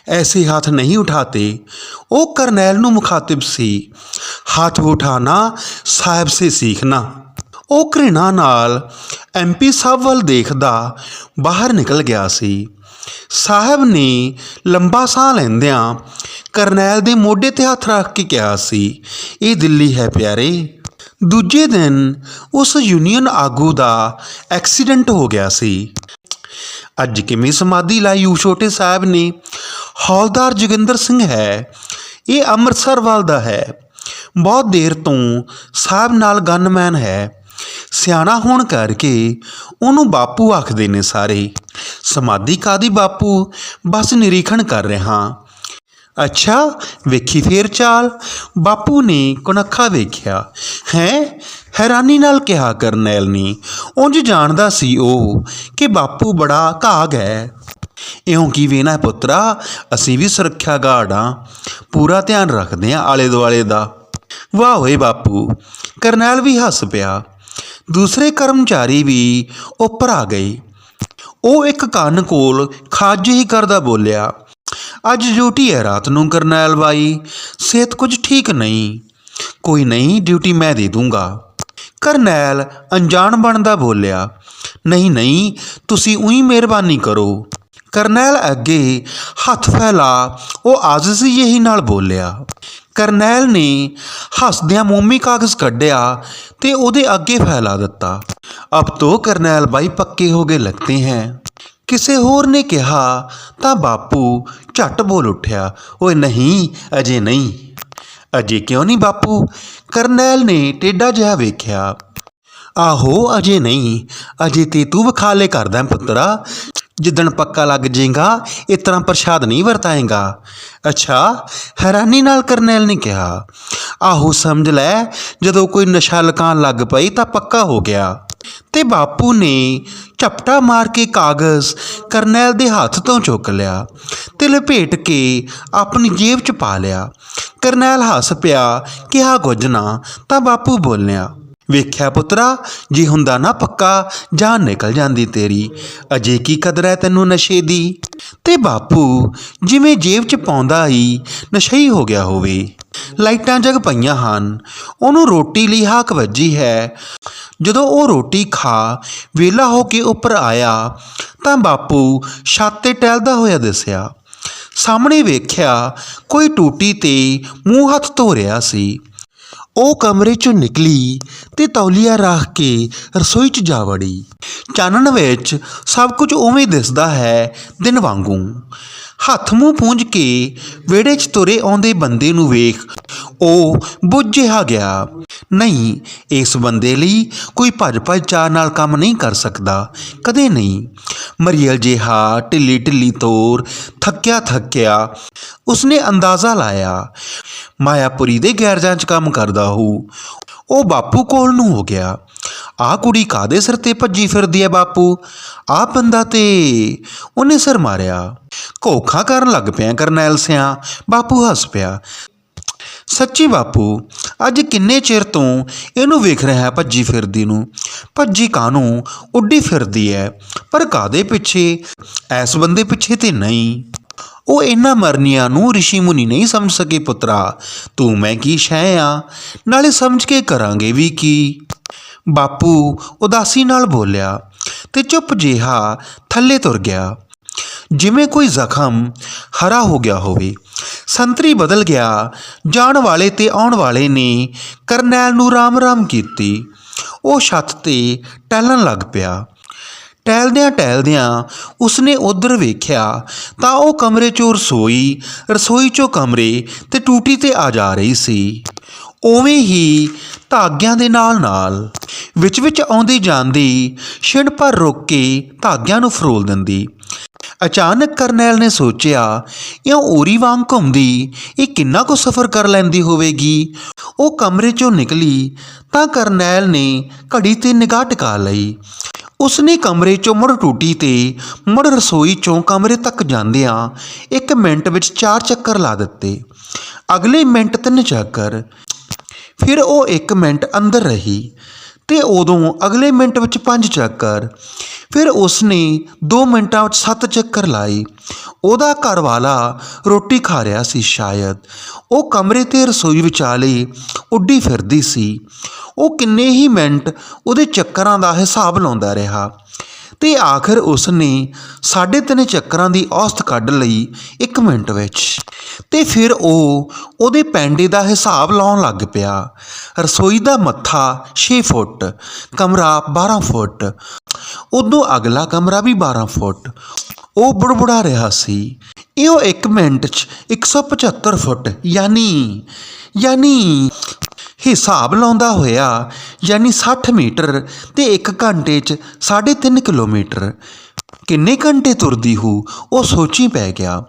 ਐਸੇ ਹੱਥ ਨਹੀਂ ਉਠਾਤੇ। ਉਹ ਕਰਨੈਲ ਨੂੰ ਮੁਖਾਤਿਬ ਸੀ। ਹੱਥ ਉਠਾਣਾ ਸਾਹਿਬ ਸੇ ਸਿੱਖਣਾ। ਉਹ ਘ੍ਰਿਣਾ ਨਾਲ ਐਮਪੀ ਸਾਹਿਬ ਵੱਲ ਦੇਖਦਾ ਬਾਹਰ ਨਿਕਲ ਗਿਆ ਸੀ। ਸਾਹਿਬ ਨੇ ਲੰਬਾ ਸਾਹ ਲੈਂਦਿਆਂ ਕਰਨੈਲ ਦੇ ਮੋਢੇ ਤੇ ਹੱਥ ਰੱਖ ਕੇ ਕਿਹਾ ਸੀ, ਇਹ ਦਿੱਲੀ ਹੈ ਪਿਆਰੇ। ਦੂਜੇ ਦਿਨ ਉਸ ਯੂਨੀਅਨ ਆਗੂ ਦਾ ਐਕਸੀਡੈਂਟ ਹੋ ਗਿਆ ਸੀ। ਅੱਜ ਕਿਵੇਂ ਸਮਾਧੀ ਲਾਈ ਉਹ ਛੋਟੇ ਸਾਹਿਬ ਨੇ? ਹੌਲਦਾਰ ਜੋਗਿੰਦਰ ਸਿੰਘ ਹੈ। ਇਹ ਅੰਮ੍ਰਿਤਸਰ ਵੱਲ ਦਾ ਹੈ। ਬਹੁਤ ਦੇਰ ਤੋਂ ਸਾਹਿਬ ਨਾਲ ਗਨਮੈਨ ਹੈ। ਸਿਆਣਾ ਹੋਣ ਕਰਕੇ ਉਹਨੂੰ ਬਾਪੂ ਆਖਦੇ ਨੇ ਸਾਰੇ। ਸਮਾਧੀ ਕਾਦੀ ਬਾਪੂ? ਬਸ ਨਿਰੀਖਣ ਕਰ ਰਿਹਾ। ਅੱਛਾ, ਵੇਖੀ ਫੇਰ ਚਾਲ। ਬਾਪੂ ਨੇ ਕੁਨੱਖਾ ਵੇਖਿਆ। ਹੈ? ਹੈਰਾਨੀ ਨਾਲ ਕਿਹਾ ਕਰਨੈਲ ਨੇ। ਉਂਝ ਜਾਣਦਾ ਸੀ ਉਹ ਕਿ ਬਾਪੂ ਬੜਾ ਘਾਗ ਹੈ। ਇਉਂ ਕੀ ਵੇਨਾ ਪੁੱਤਰਾ? ਅਸੀਂ ਵੀ ਸੁਰੱਖਿਆ ਗਾਰਡ ਗਾਰਡਾਂ ਪੂਰਾ ਧਿਆਨ ਰੱਖਦੇ ਆਂ ਆਲੇ ਦੁਆਲੇ ਦਾ। ਵਾਹ ਓਏ ਬਾਪੂ। ਕਰਨੈਲ ਵੀ ਹੱਸ ਪਿਆ। ਦੂਸਰੇ ਕਰਮਚਾਰੀ ਵੀ ਉੱਪਰ ਆ ਗਏ। ਉਹ ਇੱਕ ਕੰਨ ਕੋਲ ਖਾਜ ਹੀ ਕਰਦਾ ਬੋਲਿਆ, ਅੱਜ ਡਿਊਟੀ ਹੈ ਰਾਤ ਨੂੰ, ਕਰਨੈਲ ਬਾਈ। ਸਿਹਤ ਕੁਝ ਠੀਕ ਨਹੀਂ। ਕੋਈ ਨਹੀਂ, ਡਿਊਟੀ ਮੈਂ ਦੇ ਦੂੰਗਾ। ਕਰਨੈਲ ਅਣਜਾਣ ਬਣਦਾ ਬੋਲਿਆ, ਨਹੀਂ ਨਹੀਂ, ਤੁਸੀਂ ਉਹੀ ਮਿਹਰਬਾਨੀ ਕਰੋ। ਕਰਨੈਲ ਅੱਗੇ ਹੱਥ ਫੈਲਾ, ਉਹ ਆਜ਼ਜ਼ੀ ਜਿਹੀ ਨਾਲ ਬੋਲਿਆ ਕਰਨੈਲ ਨੇ ਹੱਸਦਿਆਂ ਮੋਮੀ ਕਾਗਜ਼ ਕੱਢਿਆ ਤੇ ਉਹਦੇ ਅੱਗੇ ਫੈਲਾ ਦਿੱਤਾ। ਅਬ ਤੋ ਕਰਨੈਲ ਬਾਈ ਪੱਕੇ ਹੋ ਗਏ ਲੱਗਤੇ ਹੈ। ਕਿਸੇ ਹੋਰ ਨੇ ਕਿਹਾ ਤਾਂ ਬਾਪੂ ਝੱਟ ਬੋਲ ਉੱਠਿਆ, ਓਏ ਨਹੀਂ, ਅਜੇ ਨਹੀਂ। ਅਜੇ ਕਿਉਂ ਨਹੀਂ ਬਾਪੂ? ਕਰਨੈਲ ਨੇ ਟੇਡਾ ਜਿਹਾ ਵੇਖਿਆ। ਆਹੋ, ਅਜੇ ਨਹੀਂ। ਅਜੇ ਤੇ ਤੂੰ ਵਿਖਾਲੇ ਕਰਦਾ ਹੈ ਪੁੱਤਰਾ। ਜਿੱਦਣ ਪੱਕਾ ਲੱਗ ਜਾਏਗਾ, ਇਸ ਤਰ੍ਹਾਂ ਪ੍ਰਸ਼ਾਦ ਨਹੀਂ ਵਰਤਾਏਗਾ। ਅੱਛਾ, ਹੈਰਾਨੀ ਨਾਲ ਕਰਨੈਲ ਨੇ ਕਿਹਾ, ਆਹੋ, ਸਮਝ ਲੈ, ਜਦੋਂ ਕੋਈ ਨਸ਼ਾ ਲਕਾਨ ਲੱਗ ਪਈ ਤਾਂ ਪੱਕਾ ਹੋ ਗਿਆ। ਤੇ ਬਾਪੂ ਨੇ ਝਪਟਾ ਮਾਰ ਕੇ ਕਾਗਜ਼ ਕਰਨੈਲ ਦੇ ਹੱਥ ਤੋਂ ਚੁੱਕ ਲਿਆ ਤੇ ਲਪੇਟ ਕੇ ਆਪਣੀ ਜੇਬ 'ਚ ਪਾ ਲਿਆ। ਕਰਨੈਲ ਹੱਸ ਪਿਆ, ਕਿਹਾ, ਕੁਝ ਨਾ। ਤਾਂ ਬਾਪੂ ਬੋਲਿਆ ਵੇਖਿਆ ਪੁੱਤਰਾ, ਜੇ ਹੁੰਦਾ ਨਾ ਪੱਕਾ, ਜਾਨ ਨਿਕਲ ਜਾਂਦੀ ਤੇਰੀ। ਅਜੇ ਕੀ ਕਦਰ ਹੈ ਤੈਨੂੰ ਨਸ਼ੇ ਦੀ? ਤੇ ਬਾਪੂ, ਜਿਵੇਂ ਜੇਬ 'ਚ ਪਾਉਂਦਾ ਹੀ ਨਸ਼ਈ ਹੋ ਗਿਆ ਹੋਵੇ। ਲਾਈਟਾਂ ਜਗ ਪਈਆਂ ਹਨ, ਉਹਨੂੰ ਰੋਟੀ ਲਈ ਹਾਕ ਵੱਜੀ ਹੈ। ਜਦੋਂ ਉਹ ਰੋਟੀ ਖਾ ਵੇਲਾ ਹੋ ਕੇ ਉੱਪਰ ਆਇਆ, ਤਾਂ ਬਾਪੂ ਛੱਤ ਤੇ ਟਹਿਲਦਾ ਹੋਇਆ ਦਿਸਿਆ। ਸਾਹਮਣੇ ਵੇਖਿਆ, ਕੋਈ ਟੂਟੀ ਤੇ ਮੂੰਹ ਹੱਥ ਧੋ ਰਿਹਾ ਸੀ। ਉਹ ਕਮਰੇ ਚੋਂ ਨਿਕਲੀ ਤੇ ਤੌਲੀਆ ਰੱਖ ਕੇ ਰਸੋਈ 'ਚ ਜਾ ਵੜੀ। ਚਾਨਣ ਵਿੱਚ ਸਭ ਕੁਝ ਉਵੇਂ ਦਿਸਦਾ ਹੈ ਦਿਨ ਵਾਂਗੂ। ਹੱਥ ਮੂੰਹ ਪੂੰਝ ਕੇ ਵਿਹੜੇ 'ਚ ਤੁਰੇ ਆਉਂਦੇ ਬੰਦੇ ਨੂੰ ਵੇਖ, ਉਹ ਬੁੱਝਿਆ ਗਿਆ। ਨਹੀਂ, ਇਸ ਬੰਦੇ ਲਈ ਕੋਈ ਭੱਜ ਭੱਜ ਚਾਹ ਨਾਲ ਕੰਮ ਨਹੀਂ ਕਰ ਸਕਦਾ, ਕਦੇ ਨਹੀਂ। ਮਰੀਅਲ ਜਿਹਾ ਢਿੱਲੀ ਢਿੱਲੀ ਤੋਰ ਥੱਕਿਆ ਥੱਕਿਆ ਉਸਨੇ ਅੰਦਾਜ਼ਾ ਲਾਇਆ, ਮਾਇਆਪੁਰੀ ਦੇ ਗੈਰਜਾਂ 'ਚ ਕੰਮ ਕਰਦਾ ਹੋ। ਉਹ ਬਾਪੂ ਕੋਲ ਨੂੰ ਹੋ ਗਿਆ। ਆ ਕੁੜੀ ਕਾਦੇ ਸਿਰ ਤੇ ਭੱਜੀ ਫਿਰਦੀ ਹੈ ਬਾਪੂ? ਆ ਬੰਦਾ ਤੇ ਉਹਨੇ ਸਿਰ ਮਾਰਿਆ। ਕੋਖਾ ਕਰਨ ਲੱਗ ਪਿਆ ਕਰਨੈਲ ਸਿਆ। ਬਾਪੂ ਹੱਸ ਪਿਆ। ਸੱਚੀ ਬਾਪੂ, ਅੱਜ ਕਿੰਨੇ ਚਿਰ ਤੋਂ ਇਹਨੂੰ ਵੇਖ ਰਿਹਾ ਭੱਜੀ ਫਿਰਦੀ ਨੂੰ? ਭੱਜੀ ਕਾਨੂੰ ਉੱਡੀ ਫਿਰਦੀ ਹੈ। ਪਰ ਕਾਦੇ ਪਿੱਛੇ? ਐਸ ਬੰਦੇ ਪਿੱਛੇ ਤੇ ਨਹੀਂ। ਉਹ ਇਹਨਾਂ ਮਰਨੀਆਂ ਨੂੰ ઋષਿ ਮੁਨੀ ਨਹੀਂ ਸਮਝ ਸਕੇ ਪੁੱਤਰਾ। ਤੂੰ ਮੈਂ ਕੀ ਸ਼ੈ ਆ? ਨਾਲੇ ਸਮਝ ਕੇ ਕਰਾਂਗੇ ਵੀ ਕੀ। ਬਾਪੂ ਉਦਾਸੀ ਨਾਲ ਬੋਲਿਆ ਤੇ ਚੁੱਪ ਜਿਹਾ ਥੱਲੇ ਤੁਰ ਗਿਆ। ਜਿਵੇਂ ਕੋਈ ਜ਼ਖਮ ਹਰਾ ਹੋ ਗਿਆ ਹੋਵੇ, ਸੰਤਰੀ ਬਦਲ ਗਿਆ। ਜਾਣ ਵਾਲੇ ਤੇ ਆਉਣ ਵਾਲੇ ਨੇ ਕਰਨੈਲ ਨੂੰ ਰਾਮ-ਰਾਮ ਕੀਤੀ। ਉਹ ਛੱਤ ਤੇ ਟਹਿਲਣ ਲੱਗ ਪਿਆ। ਟਹਿਲਦਿਆਂ ਟਹਿਲਦਿਆਂ ਉਸਨੇ ਉਧਰ ਵੇਖਿਆ ਤਾਂ ਉਹ ਕਮਰੇ ਚੋਂ ਰਸੋਈ ਰਸੋਈ ਚੋਂ ਕਮਰੇ ਤੇ ਟੂਟੀ ਤੇ ਆ ਜਾ ਰਹੀ ਸੀ। ਉਵੇਂ ਹੀ ਧਾਗਿਆਂ ਦੇ ਨਾਲ ਨਾਲ ਵਿੱਚ ਵਿੱਚ ਆਉਂਦੀ ਜਾਂਦੀ ਛਿਣ ਪਰ ਰੁਕ ਕੇ ਧਾਗਿਆਂ ਨੂੰ ਫਰੋਲ ਦਿੰਦੀ। ਅਚਾਨਕ ਕਰਨੈਲ ਨੇ ਸੋਚਿਆ ਇਹ ਓਰੀ ਵਾਂਗ ਘੁੰਮਦੀ, ਇਹ ਕਿੰਨਾ ਕੁ ਸਫ਼ਰ ਕਰ ਲੈਂਦੀ ਹੋਵੇਗੀ? ਉਹ ਕਮਰੇ ਚੋਂ ਨਿਕਲੀ ਤਾਂ ਕਰਨੈਲ ਨੇ ਘੜੀ ਤੇ ਨਿਗਾਹ ਟਿਕਾ ਲਈ। ਉਸਨੇ ਕਮਰੇ ਚੋਂ ਮੁੜ ਟੂਟੀ ਤੇ ਮੁੜ ਰਸੋਈ ਚੋਂ ਕਮਰੇ ਤੱਕ ਜਾਂਦਿਆਂ ਇੱਕ ਮਿੰਟ ਵਿੱਚ ਚਾਰ ਚੱਕਰ ਲਾ ਦਿੱਤੇ। ਅਗਲੇ ਮਿੰਟ ਤਿੰਨ ਚੱਕਰ। ਫਿਰ ਉਹ ਇੱਕ ਮਿੰਟ ਅੰਦਰ ਰਹੀ। ਤੇ ਉਦੋਂ ਅਗਲੇ ਮਿੰਟ ਵਿੱਚ ਪੰਜ ਚੱਕਰ ਫਿਰ ਉਸਨੇ 2 ਮਿੰਟਾਂ ਵਿੱਚ ਸੱਤ ਚੱਕਰ ਲਾਏ। ਉਹਦਾ ਘਰ ਵਾਲਾ ਰੋਟੀ ਖਾ ਰਿਹਾ ਸੀ ਸ਼ਾਇਦ। ਉਹ ਕਮਰੇ ਤੇ ਰਸੋਈ ਵਿਚਾਲੇ ਉੱਡੀ ਫਿਰਦੀ ਸੀ। ਉਹ ਕਿੰਨੇ ਹੀ ਮਿੰਟ ਉਹਦੇ ਚੱਕਰਾਂ ਦਾ ਹਿਸਾਬ ਲਾਉਂਦਾ ਰਿਹਾ। ਤੇ ਆਖਰ ਉਸਨੇ ਸਾਢੇ ਤਿੰਨ ਚੱਕਰਾਂ ਦੀ ਔਸਤ ਕੱਢ ਲਈ 1 ਮਿੰਟ ਵਿੱਚ। ਤੇ ਫਿਰ ਉਹ ਉਹਦੇ ਪੈਂਡੇ ਦਾ ਹਿਸਾਬ ਲਾਉਣ ਲੱਗ ਪਿਆ। ਰਸੋਈ ਦਾ ਮੱਥਾ 6 ਫੁੱਟ, ਕਮਰਾ 12 ਫੁੱਟ। ਉਦੋਂ ਅਗਲਾ ਕਮਰਾ ਵੀ 12 ਫੁੱਟ। ਉਹ ਬੁੜਬੁੜਾ ਰਿਹਾ ਸੀ। ਇਹ ਉਹ 1 ਮਿੰਟ 'ਚ 175 ਫੁੱਟ, ਯਾਨੀ ਯਾਨੀ ਹਿਸਾਬ ਲਾਉਂਦਾ ਹੋਇਆ, ਯਾਨੀ 60 ਮੀਟਰ ਤੇ 1 ਘੰਟੇ 'ਚ 3.5 ਕਿਲੋਮੀਟਰ। ਕਿੰਨੇ ਘੰਟੇ ਤੁਰਦੀ ਹੋ, ਉਹ ਸੋਚੀ ਪੈ ਗਿਆ।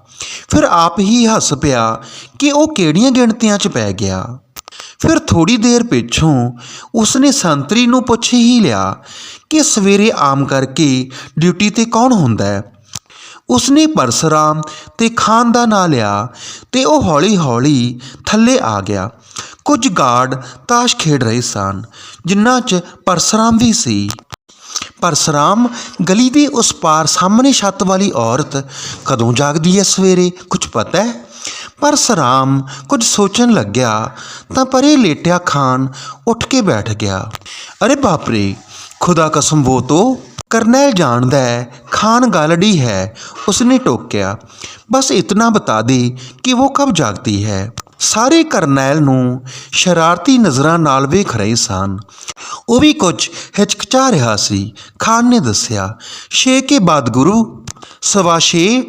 ਫਿਰ ਆਪ ਹੀ ਹੱਸ ਪਿਆ ਕਿ ਉਹ ਕਿਹੜੀਆਂ ਗਿਣਤੀਆਂ 'ਚ ਪੈ ਗਿਆ। ਫਿਰ ਥੋੜੀ ਦੇਰ ਪਿੱਛੋਂ ਉਸਨੇ ਸੰਤਰੀ ਨੂੰ ਪੁੱਛ ਹੀ ਲਿਆ ਕਿ ਸਵੇਰੇ ਆਮ ਕਰਕੇ ਡਿਊਟੀ ਤੇ ਕੌਣ ਹੁੰਦਾ ਹੈ। ਉਸਨੇ ਪਰਸਰਾਮ ਤੇ ਖਾਨ ਦਾ ਨਾਂ ਲਿਆ ਤੇ ਉਹ ਹੌਲੀ-ਹੌਲੀ ਥੱਲੇ ਆ ਗਿਆ। ਕੁਝ ਗਾਰਡ ਤਾਸ਼ ਖੇਡ ਰਹੇ ਸਨ, ਜਿਨ੍ਹਾਂ 'ਚ ਪਰਸਰਾਮ ਵੀ ਸੀ। ਪਰਸਰਾਮ ਗਲੀ ਦੇ ਉਸ ਪਾਰ ਸਾਹਮਣੇ ਛੱਤ ਵਾਲੀ ਔਰਤ ਕਦੋਂ ਜਾਗਦੀ ਹੈ ਸਵੇਰੇ, ਕੁਝ ਪਤਾ ਹੈ ਪਰਸਰਾਮ ਕੁਝ ਸੋਚਣ ਲੱਗਿਆ ਤਾਂ ਪਰੇ ਲੇਟਿਆ ਖਾਨ ਉੱਠ ਕੇ ਬੈਠ ਗਿਆ। ਅਰੇ ਬਾਪਰੇ, ਖੁਦਾ ਕਸਮ ਉਹ ਤੋ? ਕਰਨੈਲ ਜਾਣਦਾ ਹੈ ਖਾਨ ਗਾਲੜੀ ਹੈ, ਉਸਨੇ ਟੋਕਿਆ। ਬਸ ਇਤਨਾ ਬਤਾ ਦੇ ਕਿ ਉਹ ਕਬ ਜਾਗਦੀ ਹੈ। ਸਾਰੇ ਕਰਨੈਲ ਨੂੰ ਸ਼ਰਾਰਤੀ ਨਜ਼ਰਾਂ ਨਾਲ ਵੇਖ ਰਹੇ ਸਨ। ਉਹ ਵੀ ਕੁਝ ਹਿਚਕਚਾ ਰਿਹਾ ਸੀ। ਖਾਨ ਨੇ ਦੱਸਿਆ 6 ਕੇ ਬਾਦ ਗੁਰੂ सवा छे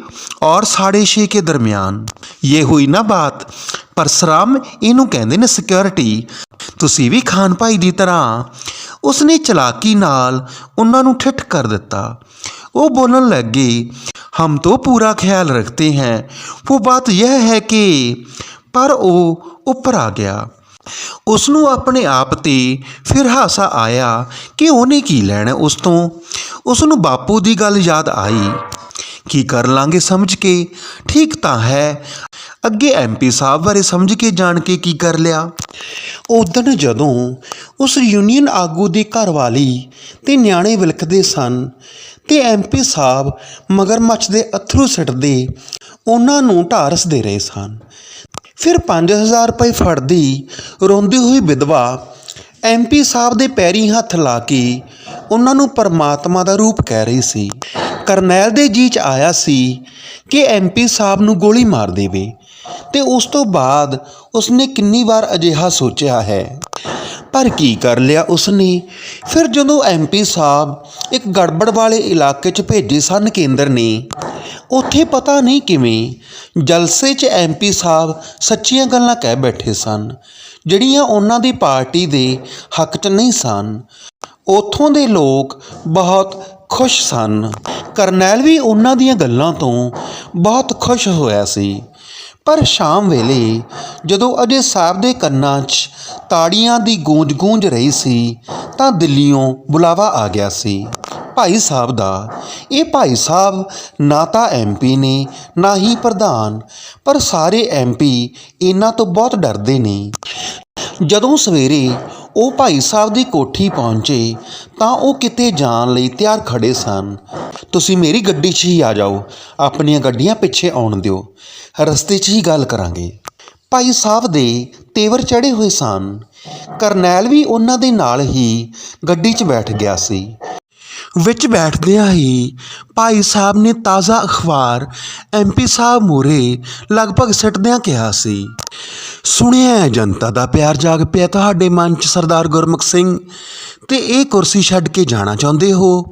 और साढ़े छे ਦਰਮਿਆਨ। दरमियान ਹੋਈ ਨਾ ਬਾਤ? ਪਰ ਪਰਸਰਾਮ ਇਹਨੂੰ ਕਹਿੰਦੇ ਨੇ ਸਿਕਿਉਰਿਟੀ ਤੁਸੀਂ ਵੀ ਖਾਨ ਭਾਈ ਦੀ ਤਰ੍ਹਾਂ ਉਸਨੇ ਚਲਾਕੀ ਨਾਲ ਉਹਨਾਂ ਨੂੰ ਠਿੱਠ ਕਰ ਦਿੱਤਾ। ਉਹ ਬੋਲਣ ਲੱਗੇ, ਹਮ ਤੋ ਪੂਰਾ ਖਿਆਲ ਰੱਖਤੇ ਹੈ। ਉਹ ਬਾਤ ਇਹ ਹੈ ਕਿ ਪਰ ਉਹ ਉੱਪਰ ਆ ਗਿਆ। ਉਸ ਨੂੰ ਆਪਣੇ ਆਪ ਤੇ ਫਿਰ ਹਾਸਾ ਆਇਆ ਕਿ ਉਹਨੇ ਕੀ ਲੈਣਾ ਉਸ ਤੋਂ। ਉਸ ਨੂੰ ਬਾਪੂ ਦੀ ਗੱਲ ਯਾਦ ਆਈ ਕੀ ਕਰ ਲਾਂਗੇ ਸਮਝ ਕੇ, ਠੀਕ ਤਾਂ ਹੈ। ਅੱਗੇ ਐਮਪੀ ਸਾਹਿਬ ਬਾਰੇ ਸਮਝ ਕੇ ਜਾਣ ਕੇ ਕੀ ਕਰ ਲਿਆ। ਉਦੋਂ ਜਦੋਂ ਉਸ ਯੂਨੀਅਨ ਆਗੂ ਦੀ ਘਰਵਾਲੀ ਤੇ ਨਿਆਣੇ ਵਿਲਕਦੇ ਸਨ ਤੇ ਐਮਪੀ ਸਾਹਿਬ ਮਗਰਮੱਛ ਦੇ ਅਥਰੂ ਸਿੱਟਦੇ ਉਹਨਾਂ ਨੂੰ ਢਾਰਸ ਦੇ ਰਹੇ ਸਨ ਫਿਰ 5000 ਰੁਪਏ ਫੜਦੀ ਰੋਂਦੀ ਹੋਈ ਵਿਧਵਾ ਐਮਪੀ ਸਾਹਿਬ ਦੇ ਪੈਰੀ ਹੱਥ ਲਾ ਕੇ ਉਹਨਾਂ ਨੂੰ ਪਰਮਾਤਮਾ ਦਾ ਰੂਪ ਕਹਿ ਰਹੀ ਸੀ। ਕਰਨੈਲ ਦੇ ਜੀ ਚ ਆਇਆ ਸੀ ਕਿ ਐਮਪੀ ਸਾਹਿਬ ਨੂੰ ਗੋਲੀ ਮਾਰ ਦੇਵੇ ਤੇ ਉਸ ਤੋਂ ਬਾਅਦ ਉਸਨੇ ਕਿੰਨੀ ਵਾਰ ਅਜਿਹਾ ਸੋਚਿਆ ਹੈ। ਪਰ ਕੀ ਕਰ ਲਿਆ ਉਸਨੇ? ਫਿਰ ਜਦੋਂ ਐਮਪੀ ਸਾਹਿਬ ਇੱਕ ਗੜਬੜ ਵਾਲੇ ਇਲਾਕੇ 'ਚ ਭੇਜੇ ਸਨ ਕੇਂਦਰ ਨੇ ਉੱਥੇ ਪਤਾ ਨਹੀਂ ਕਿਵੇਂ ਜਲਸੇ 'ਚ ਐਮਪੀ ਸਾਹਿਬ ਸੱਚੀਆਂ ਗੱਲਾਂ ਕਹਿ ਬੈਠੇ ਸਨ, ਜਿਹੜੀਆਂ ਉਹਨਾਂ ਦੀ ਪਾਰਟੀ ਦੇ ਹੱਕ 'ਚ ਨਹੀਂ ਸਨ। ਉੱਥੋਂ ਦੇ ਲੋਕ ਬਹੁਤ ਖੁਸ਼ ਸਨ। ਕਰਨੈਲ ਵੀ ਉਹਨਾਂ ਦੀਆਂ ਗੱਲਾਂ ਤੋਂ ਬਹੁਤ ਖੁਸ਼ ਹੋਇਆ ਸੀ। ਪਰ ਸ਼ਾਮ ਵੇਲੇ ਜਦੋਂ ਅਜੇ ਸਾਹਿਬ ਦੇ ਕੰਨਾਂ 'ਚ ਤਾੜੀਆਂ ਦੀ ਗੂੰਜ ਗੂੰਜ ਰਹੀ ਸੀ, ਤਾਂ ਦਿੱਲੀੋਂ ਬੁਲਾਵਾ ਆ ਗਿਆ ਸੀ। ਭਾਈ ਸਾਹਿਬ ਦਾ। ਇਹ ਭਾਈ ਸਾਹਿਬ ਨਾ ਤਾਂ ਐਮਪੀ ਨੇ, ਨਾ ਹੀ ਪ੍ਰਧਾਨ, ਪਰ ਸਾਰੇ ਐਮਪੀ ਇਹਨਾਂ ਤੋਂ ਬਹੁਤ ਡਰਦੇ ਨੇ। ਜਦੋਂ ਸਵੇਰੇ ਉਹ ਭਾਈ ਸਾਹਿਬ ਦੀ ਕੋਠੀ ਪਹੁੰਚੇ, ਤਾਂ ਉਹ ਕਿਤੇ ਜਾਣ ਲਈ ਤਿਆਰ ਖੜੇ ਸਨ। ਤੁਸੀਂ ਮੇਰੀ ਗੱਡੀ 'ਚ ਹੀ ਆ ਜਾਓ, ਆਪਣੀਆਂ ਗੱਡੀਆਂ ਪਿੱਛੇ ਆਉਣ ਦਿਓ, ਰਸਤੇ 'ਚ ਹੀ ਗੱਲ ਕਰਾਂਗੇ। ਭਾਈ ਸਾਹਿਬ ਦੇ ਤੇਵਰ ਚੜੇ ਹੋਏ ਸਨ। ਕਰਨੈਲ ਵੀ ਉਹਨਾਂ ਦੇ ਨਾਲ ਹੀ ਗੱਡੀ 'ਚ ਬੈਠ ਗਿਆ ਸੀ। ਵਿੱਚ ਬੈਠਦਿਆਂ ਹੀ ਭਾਈ ਸਾਹਿਬ ਨੇ ਤਾਜ਼ਾ ਅਖਬਾਰ ਐਮਪੀ ਸਾਹਿਬ ਮੂਹਰੇ ਲਗਭਗ ਸਿੱਟਦਿਆਂ ਕਿਹਾ ਸੀ, ਸੁਣਿਆ ਹੈ ਜਨਤਾ ਦਾ ਪਿਆਰ ਜਾਗ ਪਿਆ ਤੁਹਾਡੇ ਮਨ 'ਚ ਸਰਦਾਰ ਗੁਰਮੁਖ ਸਿੰਘ, ਤੇ ਇਹ ਕੁਰਸੀ ਛੱਡ ਕੇ ਜਾਣਾ ਚਾਹੁੰਦੇ ਹੋ?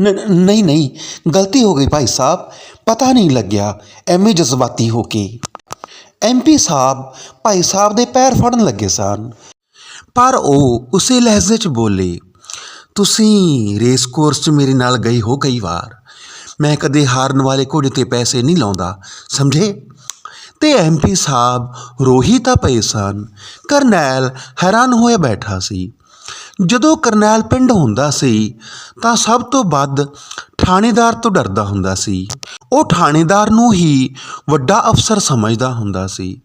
ਨ- ਨਹੀਂ ਨਹੀਂ, ਗਲਤੀ ਹੋ ਗਈ ਭਾਈ ਸਾਹਿਬ, ਪਤਾ ਨਹੀਂ ਲੱਗਿਆ, ਐਵੇਂ ਜਜ਼ਬਾਤੀ ਹੋ ਕੇ। ਐਮਪੀ ਸਾਹਿਬ ਭਾਈ ਸਾਹਿਬ ਦੇ ਪੈਰ ਫੜਨ ਲੱਗੇ ਸਨ, ਪਰ ਉਹ ਉਸੇ ਲਹਿਜ਼ੇ 'ਚ ਬੋਲੇ ਤੁਸੀਂ ਰੇਸ ਕੋਰਸ 'ਚ ਮੇਰੇ ਨਾਲ ਗਏ ਹੋ ਕਈ ਵਾਰ। ਮੈਂ ਕਦੇ ਹਾਰਨ ਵਾਲੇ ਘੋੜੇ ਤੇ ਪੈਸੇ ਨਹੀਂ ਲਾਉਂਦਾ, ਸਮਝੇ? ਤੇ ਐਮਪੀ ਸਾਹਿਬ ਰੋਹੀ ਤਾਂ ਪਏ ਸਨ। ਕਰਨੈਲ ਹੈਰਾਨ ਹੋਇਆ ਬੈਠਾ ਸੀ। ਜਦੋਂ ਕਰਨੈਲ ਪਿੰਡ ਹੁੰਦਾ ਸੀ, ਤਾਂ ਸਭ ਤੋਂ ਵੱਧ ਥਾਣੇਦਾਰ ਤੋਂ ਡਰਦਾ ਹੁੰਦਾ ਸੀ। ਉਹ ਥਾਣੇਦਾਰ ਨੂੰ ਹੀ ਵੱਡਾ ਅਫਸਰ ਸਮਝਦਾ ਹੁੰਦਾ ਸੀ।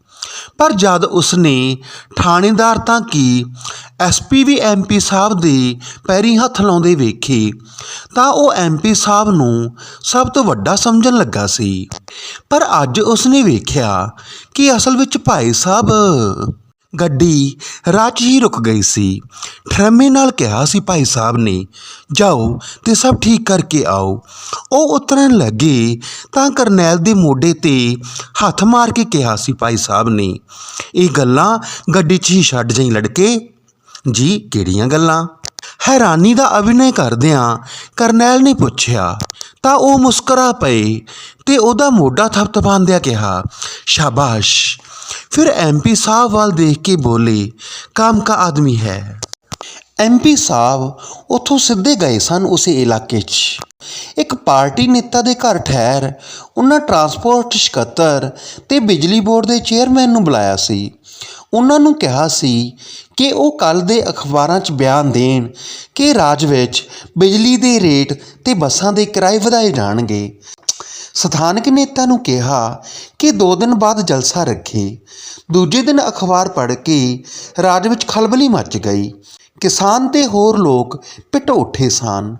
ਪਰ ਜਦ ਉਸਨੇ ਥਾਣੇਦਾਰ ਤਾਂ ਕੀ ਐਸਪੀ ਵੀ ਐਮਪੀ ਸਾਹਿਬ ਦੇ ਪੈਰੀ ਹੱਥ ਲਾਉਂਦੇ ਵੇਖੇ, ਤਾਂ ਉਹ ਐਮਪੀ ਸਾਹਿਬ ਨੂੰ ਸਭ ਤੋਂ ਵੱਡਾ ਸਮਝਣ ਲੱਗਾ ਸੀ। ਪਰ ਅੱਜ ਉਸਨੇ ਵੇਖਿਆ ਕਿ ਅਸਲ ਵਿੱਚ ਭਾਈ ਸਾਹਿਬ ਗੱਡੀ ਰਾਹ 'ਚ ਹੀ ਰੁਕ ਗਈ ਸੀ। ਠਰਮੇ ਨਾਲ ਕਿਹਾ ਸੀ, ਭਾਈ ਸਾਹਿਬ ਨੇ, ਜਾਓ ਤੇ ਸਭ ਠੀਕ ਕਰਕੇ ਆਓ। ਉਹ ਉਤਰਨ ਲੱਗੇ ਤਾਂ ਕਰਨੈਲ ਦੇ ਮੋਢੇ ਤੇ ਹੱਥ ਮਾਰ ਕੇ ਕਿਹਾ ਸੀ, ਭਾਈ ਸਾਹਿਬ ਨੇ, ਇਹ ਗੱਲਾਂ ਗੱਡੀ 'ਚ ਹੀ ਛੱਡ ਜਾਈ ਲੜਕੇ। ਜੀ, ਕਿਹੜੀਆਂ ਗੱਲਾਂ? ਹੈਰਾਨੀ ਦਾ ਅਭਿਨੈ ਕਰਦਿਆਂ ਕਰਨੈਲ ਨੇ ਪੁੱਛਿਆ ਤਾਂ ਉਹ ਮੁਸਕਰਾ ਪਏ ਤੇ ਉਹਦਾ ਮੋਢਾ ਥਪਥਪਾਉਂਦਿਆਂ ਕਿਹਾ, ਸ਼ਾਬਾਸ਼। ਫਿਰ ਐਮਪੀ ਸਾਹਿਬ ਵੱਲ ਦੇਖ ਕੇ ਬੋਲੇ, ਕੰਮ ਕਾ ਆਦਮੀ ਹੈ। ਐਮਪੀ ਸਾਹਿਬ ਉੱਥੋਂ ਸਿੱਧੇ ਗਏ ਸਨ ਉਸੇ ਇਲਾਕੇ 'ਚ। ਇੱਕ ਪਾਰਟੀ ਨੇਤਾ ਦੇ ਘਰ ਠਹਿਰ, ਉਹਨਾਂ ਟਰਾਂਸਪੋਰਟ, ਸਕੱਤਰ ਤੇ ਬਿਜਲੀ ਬੋਰਡ ਦੇ ਚੇਅਰਮੈਨ ਨੂੰ ਬੁਲਾਇਆ ਸੀ। ਉਹਨਾਂ ਨੂੰ ਕਿਹਾ ਸੀ ਕਿ ਉਹ ਕੱਲ ਦੇ ਅਖਬਾਰਾਂ 'ਚ ਬਿਆਨ ਦੇਣ ਕਿ ਰਾਜ ਵਿੱਚ ਬਿਜਲੀ ਦੇ ਰੇਟ ਤੇ ਬੱਸਾਂ ਦੇ ਕਿਰਾਏ ਵਧਾਏ ਜਾਣਗੇ। ਸਥਾਨਕ ਨੇਤਾ ਨੂੰ ਕਿਹਾ ਕਿ 2 ਦਿਨ ਬਾਅਦ ਜਲਸਾ ਰੱਖੇ। ਦੂਜੇ ਦਿਨ ਅਖਬਾਰ ਪੜ੍ਹ ਕੇ ਰਾਜ ਵਿੱਚ ਖਲਬਲੀ ਮਚ ਗਈ। ਕਿਸਾਨ ਤੇ ਹੋਰ ਲੋਕ ਪਿੱਟ ਉੱਠੇ ਸਨ।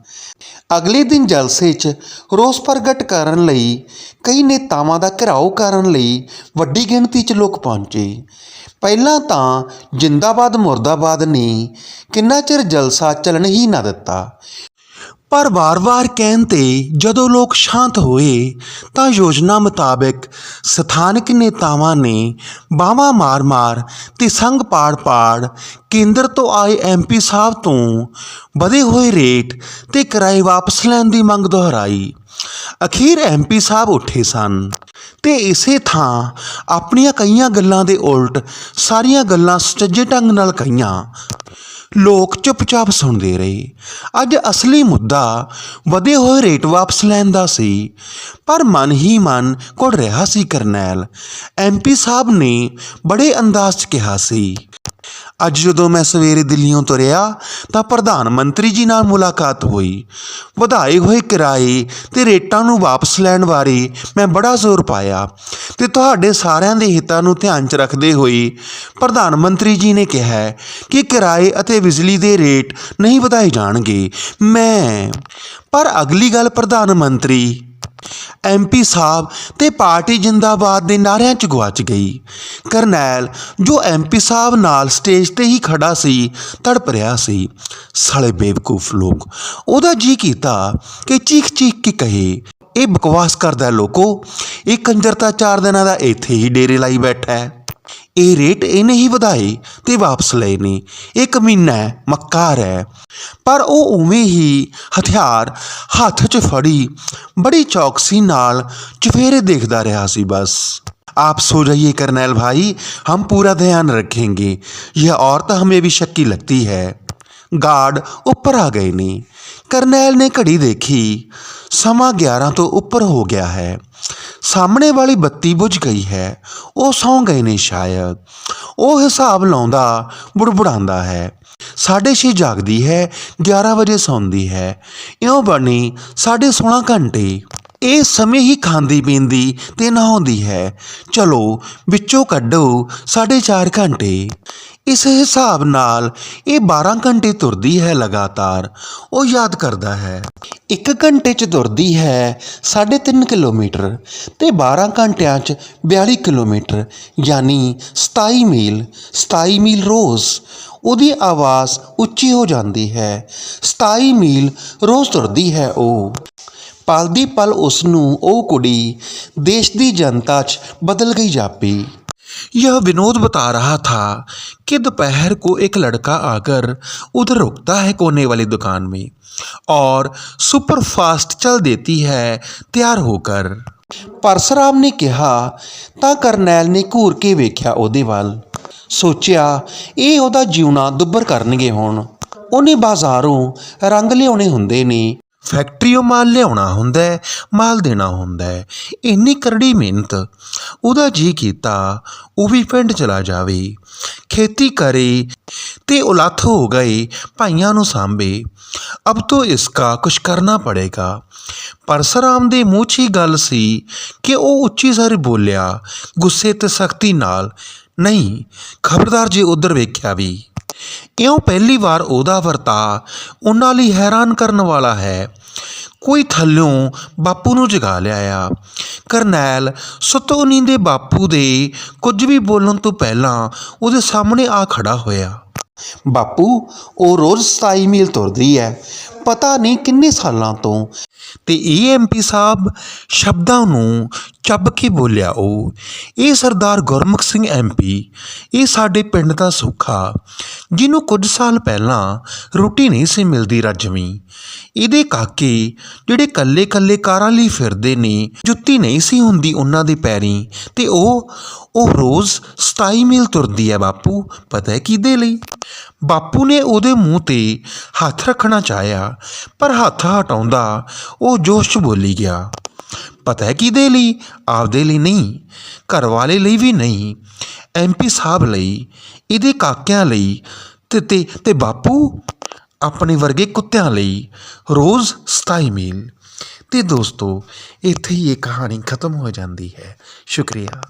ਅਗਲੇ ਦਿਨ ਜਲਸੇ 'ਚ ਰੋਸ ਪ੍ਰਗਟ ਕਰਨ ਲਈ ਕਈ ਨੇਤਾਵਾਂ ਦਾ ਘਿਰਾਓ ਕਰਨ ਲਈ ਵੱਡੀ ਗਿਣਤੀ 'ਚ ਲੋਕ ਪਹੁੰਚੇ। ਪਹਿਲਾਂ ਤਾਂ ਜਿੰਦਾਬਾਦ ਮੁਰਦਾਬਾਦ ਨੇ ਕਿੰਨਾ ਚਿਰ ਜਲਸਾ ਚੱਲਣ ਹੀ ਨਾ ਦਿੱਤਾ। ਪਰ ਵਾਰ-ਵਾਰ ਕਹਿਣ ਤੇ ਜਦੋਂ ਲੋਕ ਸ਼ਾਂਤ ਹੋਏ, ਤਾਂ ਯੋਜਨਾ ਮੁਤਾਬਕ ਸਥਾਨਕ ਨੇਤਾਵਾਂ ਨੇ ਬਾਹਾਂ ਮਾਰ-ਮਾਰ ਤੇ ਸੰਗ ਪਾੜ-ਪਾੜ ਕੇਂਦਰ ਤੋਂ ਆਏ ਐਮਪੀ ਸਾਹਿਬ ਤੋਂ ਵਧੇ ਹੋਏ ਰੇਟ ਤੇ ਕਿਰਾਏ ਵਾਪਸ ਲੈਣ ਦੀ ਮੰਗ ਦੁਹਰਾਈ। ਅਖੀਰ ਐਮਪੀ ਸਾਹਿਬ ਉੱਠੇ ਸਨ ਤੇ ਇਸੇ ਥਾਂ ਆਪਣੀਆਂ ਕਈਆਂ ਗੱਲਾਂ ਦੇ ਉਲਟ ਸਾਰੀਆਂ ਗੱਲਾਂ ਸੁਚੱਜੇ ਢੰਗ ਨਾਲ ਕਹੀਆਂ। ਲੋਕ ਚੁੱਪਚਾਪ ਸੁਣਦੇ ਰਹੇ। ਅੱਜ ਅਸਲੀ ਮੁੱਦਾ ਵਧੇ ਹੋਏ ਰੇਟ ਵਾਪਸ ਲੈਣ ਦਾ ਸੀ, ਪਰ ਮਨ ਹੀ ਮਨ ਕੋਲ ਰਿਹਾ ਸੀ ਕਰਨੈਲ। ਐਮਪੀ ਸਾਹਿਬ ਨੇ ਬੜੇ ਅੰਦਾਜ਼ 'ਚ ਕਿਹਾ ਸੀ। ਅੱਜ ਜਦੋਂ ਮੈਂ ਸਵੇਰੇ ਦਿੱਲੀੋਂ ਤੁਰਿਆ ਤਾਂ ਪ੍ਰਧਾਨ ਮੰਤਰੀ ਜੀ ਨਾਲ ਮੁਲਾਕਾਤ ਹੋਈ। ਵਧਾਏ ਹੋਏ ਕਿਰਾਏ ਤੇ ਰੇਟਾਂ ਨੂੰ ਵਾਪਸ ਲੈਣ ਬਾਰੇ ਮੈਂ ਬੜਾ ਜ਼ੋਰ ਪਾਇਆ ਤੇ ਤੁਹਾਡੇ ਸਾਰਿਆਂ ਦੇ ਹਿੱਤਾਂ ਨੂੰ ਧਿਆਨ 'ਚ ਰੱਖਦੇ ਹੋਏ ਪ੍ਰਧਾਨ ਮੰਤਰੀ ਜੀ ਨੇ ਕਿਹਾ ਕਿ ਕਿਰਾਏ ਅਤੇ ਬਿਜਲੀ ਦੇ ਰੇਟ ਨਹੀਂ ਵਧਾਏ ਜਾਣਗੇ। ਮੈਂ, ਪਰ ਅਗਲੀ ਗੱਲ ਪ੍ਰਧਾਨ ਮੰਤਰੀ ਐਮਪੀ ਸਾਹਿਬ ਤੇ ਪਾਰਟੀ ਜਿੰਦਾਬਾਦ ਦੇ ਨਾਰਿਆਂ 'ਚ ਗਵਾਚ ਗਈ। ਕਰਨੈਲ, ਜੋ ਐਮਪੀ ਸਾਹਿਬ ਨਾਲ ਸਟੇਜ ਤੇ ਹੀ ਖੜਾ ਸੀ, ਤੜਪ ਰਿਹਾ ਸੀ। ਸਾਲੇ ਬੇਵਕੂਫ ਲੋਕ, ਉਹਦਾ ਜੀ ਕੀਤਾ ਕਿ ਚੀਖ ਚੀਖ ਕੇ ਕਹੇ, ਇਹ ਬਕਵਾਸ ਕਰਦਾ ਹੈ ਲੋਕੋ ਇਹ ਕੰਜਰ ਤਾਂ ਚਾਰ ਦਿਨਾਂ ਦਾ ਇੱਥੇ ਹੀ ਡੇਰੇ ਲਾਈ ਬੈਠਾ ਹੈ। ਇਹ ਰੇਟ ਇਹਨੇ ਹੀ ਵਧਾਏ ਤੇ ਵਾਪਸ ਲਏ ਨੇ ਇਹ ਕਮੀਨਾ ਹੈ ਮੱਕਾਰ ਹੈ ਪਰ ਉਹ ਉਵੇਂ ਹੀ ਹਥਿਆਰ ਹੱਥ 'ਚ ਫੜੀ ਬੜੀ ਚੌਕਸੀ ਨਾਲ ਚੁਫੇਰੇ ਦੇਖਦਾ ਰਿਹਾ ਸੀ ਬਸ आप सो जाइए करनैल भाई हम पूरा ध्यान रखेंगे यह औरत हमें भी शक्की लगती है ਗਾਰਡ ਉੱਪਰ ਆ ਗਏ ਨੇ ਕਰਨੈਲ ਨੇ ਘੜੀ ਦੇਖੀ, ਸਮਾਂ 11 ਤੋਂ ਉੱਪਰ ਹੋ ਗਿਆ ਹੈ। ਸਾਹਮਣੇ ਵਾਲੀ ਬੱਤੀ ਬੁਝ ਗਈ ਹੈ। ਉਹ ਸੌਂ ਗਏ ਨੇ ਸ਼ਾਇਦ। ਉਹ ਹਿਸਾਬ ਲਾਉਂਦਾ, ਬੁੜਬੁੜਾਉਂਦਾ ਹੈ। ਸਾਢੇ ਛੇ ਜਾਗਦੀ ਹੈ 11 ਵਜੇ ਸੌਂਦੀ ਹੈ। ਇਉਂ ਬਣੀ ਸਾਢੇ 16 ਘੰਟੇ। ਇਹ ਸਮੇਂ ਹੀ ਖਾਂਦੀ ਪੀਂਦੀ ਤੇ ਨਹਾਉਂਦੀ ਹੈ। ਚਲੋ, ਵਿੱਚੋਂ ਕੱਢੋ ਸਾਢੇ ਚਾਰ ਘੰਟੇ। ਇਸ ਹਿਸਾਬ ਨਾਲ ਇਹ 12 ਘੰਟੇ ਤੁਰਦੀ ਹੈ ਲਗਾਤਾਰ। ਉਹ ਯਾਦ ਕਰਦਾ ਹੈ 1 ਘੰਟੇ ਚ ਤੁਰਦੀ ਹੈ 3.5 ਕਿਲੋਮੀਟਰ ਤੇ 12 ਘੰਟਿਆਂ ਚ 42 ਕਿਲੋਮੀਟਰ, ਯਾਨੀ 27 ਮੀਲ 27 ਮੀਲ ਰੋਜ਼। ਉਹਦੀ ਆਵਾਜ਼ ਉੱਚੀ ਹੋ ਜਾਂਦੀ ਹੈ 27 ਮੀਲ ਰੋਜ਼ ਤੁਰਦੀ ਹੈ ਉਹ। ਪਲ ਦੀ ਪਲ ਉਸ ਨੂੰ ਉਹ ਕੁੜੀ ਦੇਸ਼ ਦੀ ਜਨਤਾ 'ਚ ਬਦਲ ਗਈ ਜਾਪੀ। यह विनोद बता रहा था कि दोपहर को एक लड़का आकर उधर रुकता है कोने वाली दुकान में और सुपर फास्ट चल देती है तैयार होकर ਪਰਸਰਾਮ ਨੇ ਕਿਹਾ ਤਾਂ ਕਰਨੈਲ ਨੇ ਘੂਰ ਕੇ ਵੇਖਿਆ ਉਹਦੇ ਵੱਲ ਸੋਚਿਆ ਇਹ ਉਹਦਾ ਜਿਉਣਾ ਦੁੱਬਰ ਕਰਨਗੇ ਹੁਣ ਉਹਨੇ ਬਾਜ਼ਾਰੋਂ ਰੰਗ ਲਿਆਉਣੇ ਹੁੰਦੇ ਨੇ ਫੈਕਟਰੀਓਂ ਮਾਲ ਲਿਆਉਣਾ ਹੁੰਦਾ ਹੈ, ਮਾਲ ਦੇਣਾ ਹੁੰਦਾ ਹੈ। ਇੰਨੀ ਕਰੜੀ ਮਿਹਨਤ, ਉਹਦਾ ਜੀ ਕੀਤਾ, ਉਹ ਵੀ ਪਿੰਡ ਚਲਾ ਜਾਵੇ। ਖੇਤੀ ਕਰੇ ਤੇ ਉਲੱਥ ਹੋ ਗਏ ਭਾਈਆਂ ਨੂੰ ਸਾਂਭੇ। ਅਬ ਤੋਂ ਇਸਕਾ ਕੁਛ ਕਰਨਾ ਪੜੇਗਾ। ਪਰਸਰਾਮ ਦੇ ਮੂੰਹ 'ਚ ਹੀ ਗੱਲ ਸੀ ਕਿ ਉਹ ਉੱਚੀ ਸਾਰੀ ਬੋਲਿਆ, ਗੁੱਸੇ ਤੇ ਸਖਤੀ ਨਾਲ, ਨਹੀਂ, ਖਬਰਦਾਰ ਜੇ ਉਧਰ ਵੇਖਿਆ ਵੀ। ਇਉਂ ਪਹਿਲੀ ਵਾਰ ਉਹਦਾ ਵਰਤਾ ਉਹਨਾਂ ਲਈ ਹੈਰਾਨ ਕਰਨ ਵਾਲਾ ਹੈ। ਕੋਈ ਥੱਲਿਓਂ ਬਾਪੂ ਨੂੰ ਜਗਾ ਲਿਆ ਆ ਕਰਨੈਲ ਸੁੱਤੋ ਦੇ ਬਾਪੂ ਦੇ ਕੁਝ ਵੀ ਬੋਲਣ ਤੋਂ ਪਹਿਲਾਂ ਉਹਦੇ ਸਾਹਮਣੇ ਆ ਖੜਾ ਹੋਇਆ। ਬਾਪੂ, ਉਹ ਰੋਜ਼ 27 ਮੀਲ ਤੁਰਦੀ ਹੈ। ਪਤਾ ਨਹੀਂ ਕਿੰਨੇ ਸਾਲਾਂ ਤੋਂ। ਤੇ ਏਐਮਪੀ ਸਾਹਿਬ ਸ਼ਬਦਾਂ ਨੂੰ ਚੱਬ ਕੇ ਬੋਲਿਆ ਉਹ। ਇਹ ਸਰਦਾਰ ਗੁਰਮੁਖ ਸਿੰਘ ਐਮਪੀ ਇਹ ਸਾਡੇ ਪਿੰਡ ਦਾ ਸੁੱਖਾ, ਜਿਹਨੂੰ ਕੁਝ ਸਾਲ ਪਹਿਲਾਂ ਰੋਟੀ ਨਹੀਂ ਸੀ ਮਿਲਦੀ ਰੱਜਵੀਂ। ਇਹਦੇ ਕਾਕੇ ਜਿਹੜੇ ਕੱਲੇ ਕੱਲੇ ਕਾਰਾਂ ਲਈ ਫਿਰਦੇ ਨੇ, ਜੁੱਤੀ ਨਹੀਂ ਸੀ ਹੁੰਦੀ ਉਹਨਾਂ ਦੇ ਪੈਰੀਂ, ਤੇ ਉਹ ਉਹ ਰੋਜ਼ 27 ਮੀਲ ਤੁਰਦੀ ਹੈ ਬਾਪੂ, ਪਤਾ ਹੈ ਕਿਹਦੇ ਲਈ? ਬਾਪੂ ਨੇ ਉਹਦੇ ਮੂੰਹ ਤੇ ਹੱਥ ਰੱਖਣਾ ਚਾਹਿਆ। ਪਰ ਹੱਥ ਹਟਾਉਂਦਾ ਉਹ ਜੋਸ਼ 'ਚ ਬੋਲੀ ਗਿਆ, ਪਤਾ ਹੈ ਕਿਹਦੇ ਲਈ? ਆਪਦੇ ਲਈ ਨਹੀਂ ਘਰ ਵਾਲੇ ਲਈ ਵੀ ਨਹੀਂ ਐਮਪੀ ਸਾਹਿਬ ਲਈ, ਇਹਦੇ ਕਾਕਿਆਂ ਲਈ ਤੇ ਤੇ ਤੇ ਬਾਪੂ ਆਪਣੇ ਵਰਗੇ ਕੁੱਤਿਆਂ ਲਈ, ਰੋਜ਼ 27 ਮੀਲ। ਤੇ ਦੋਸਤੋ, ਇੱਥੇ ਹੀ ਇਹ ਕਹਾਣੀ ਖਤਮ ਹੋ ਜਾਂਦੀ ਹੈ। ਸ਼ੁਕਰੀਆ।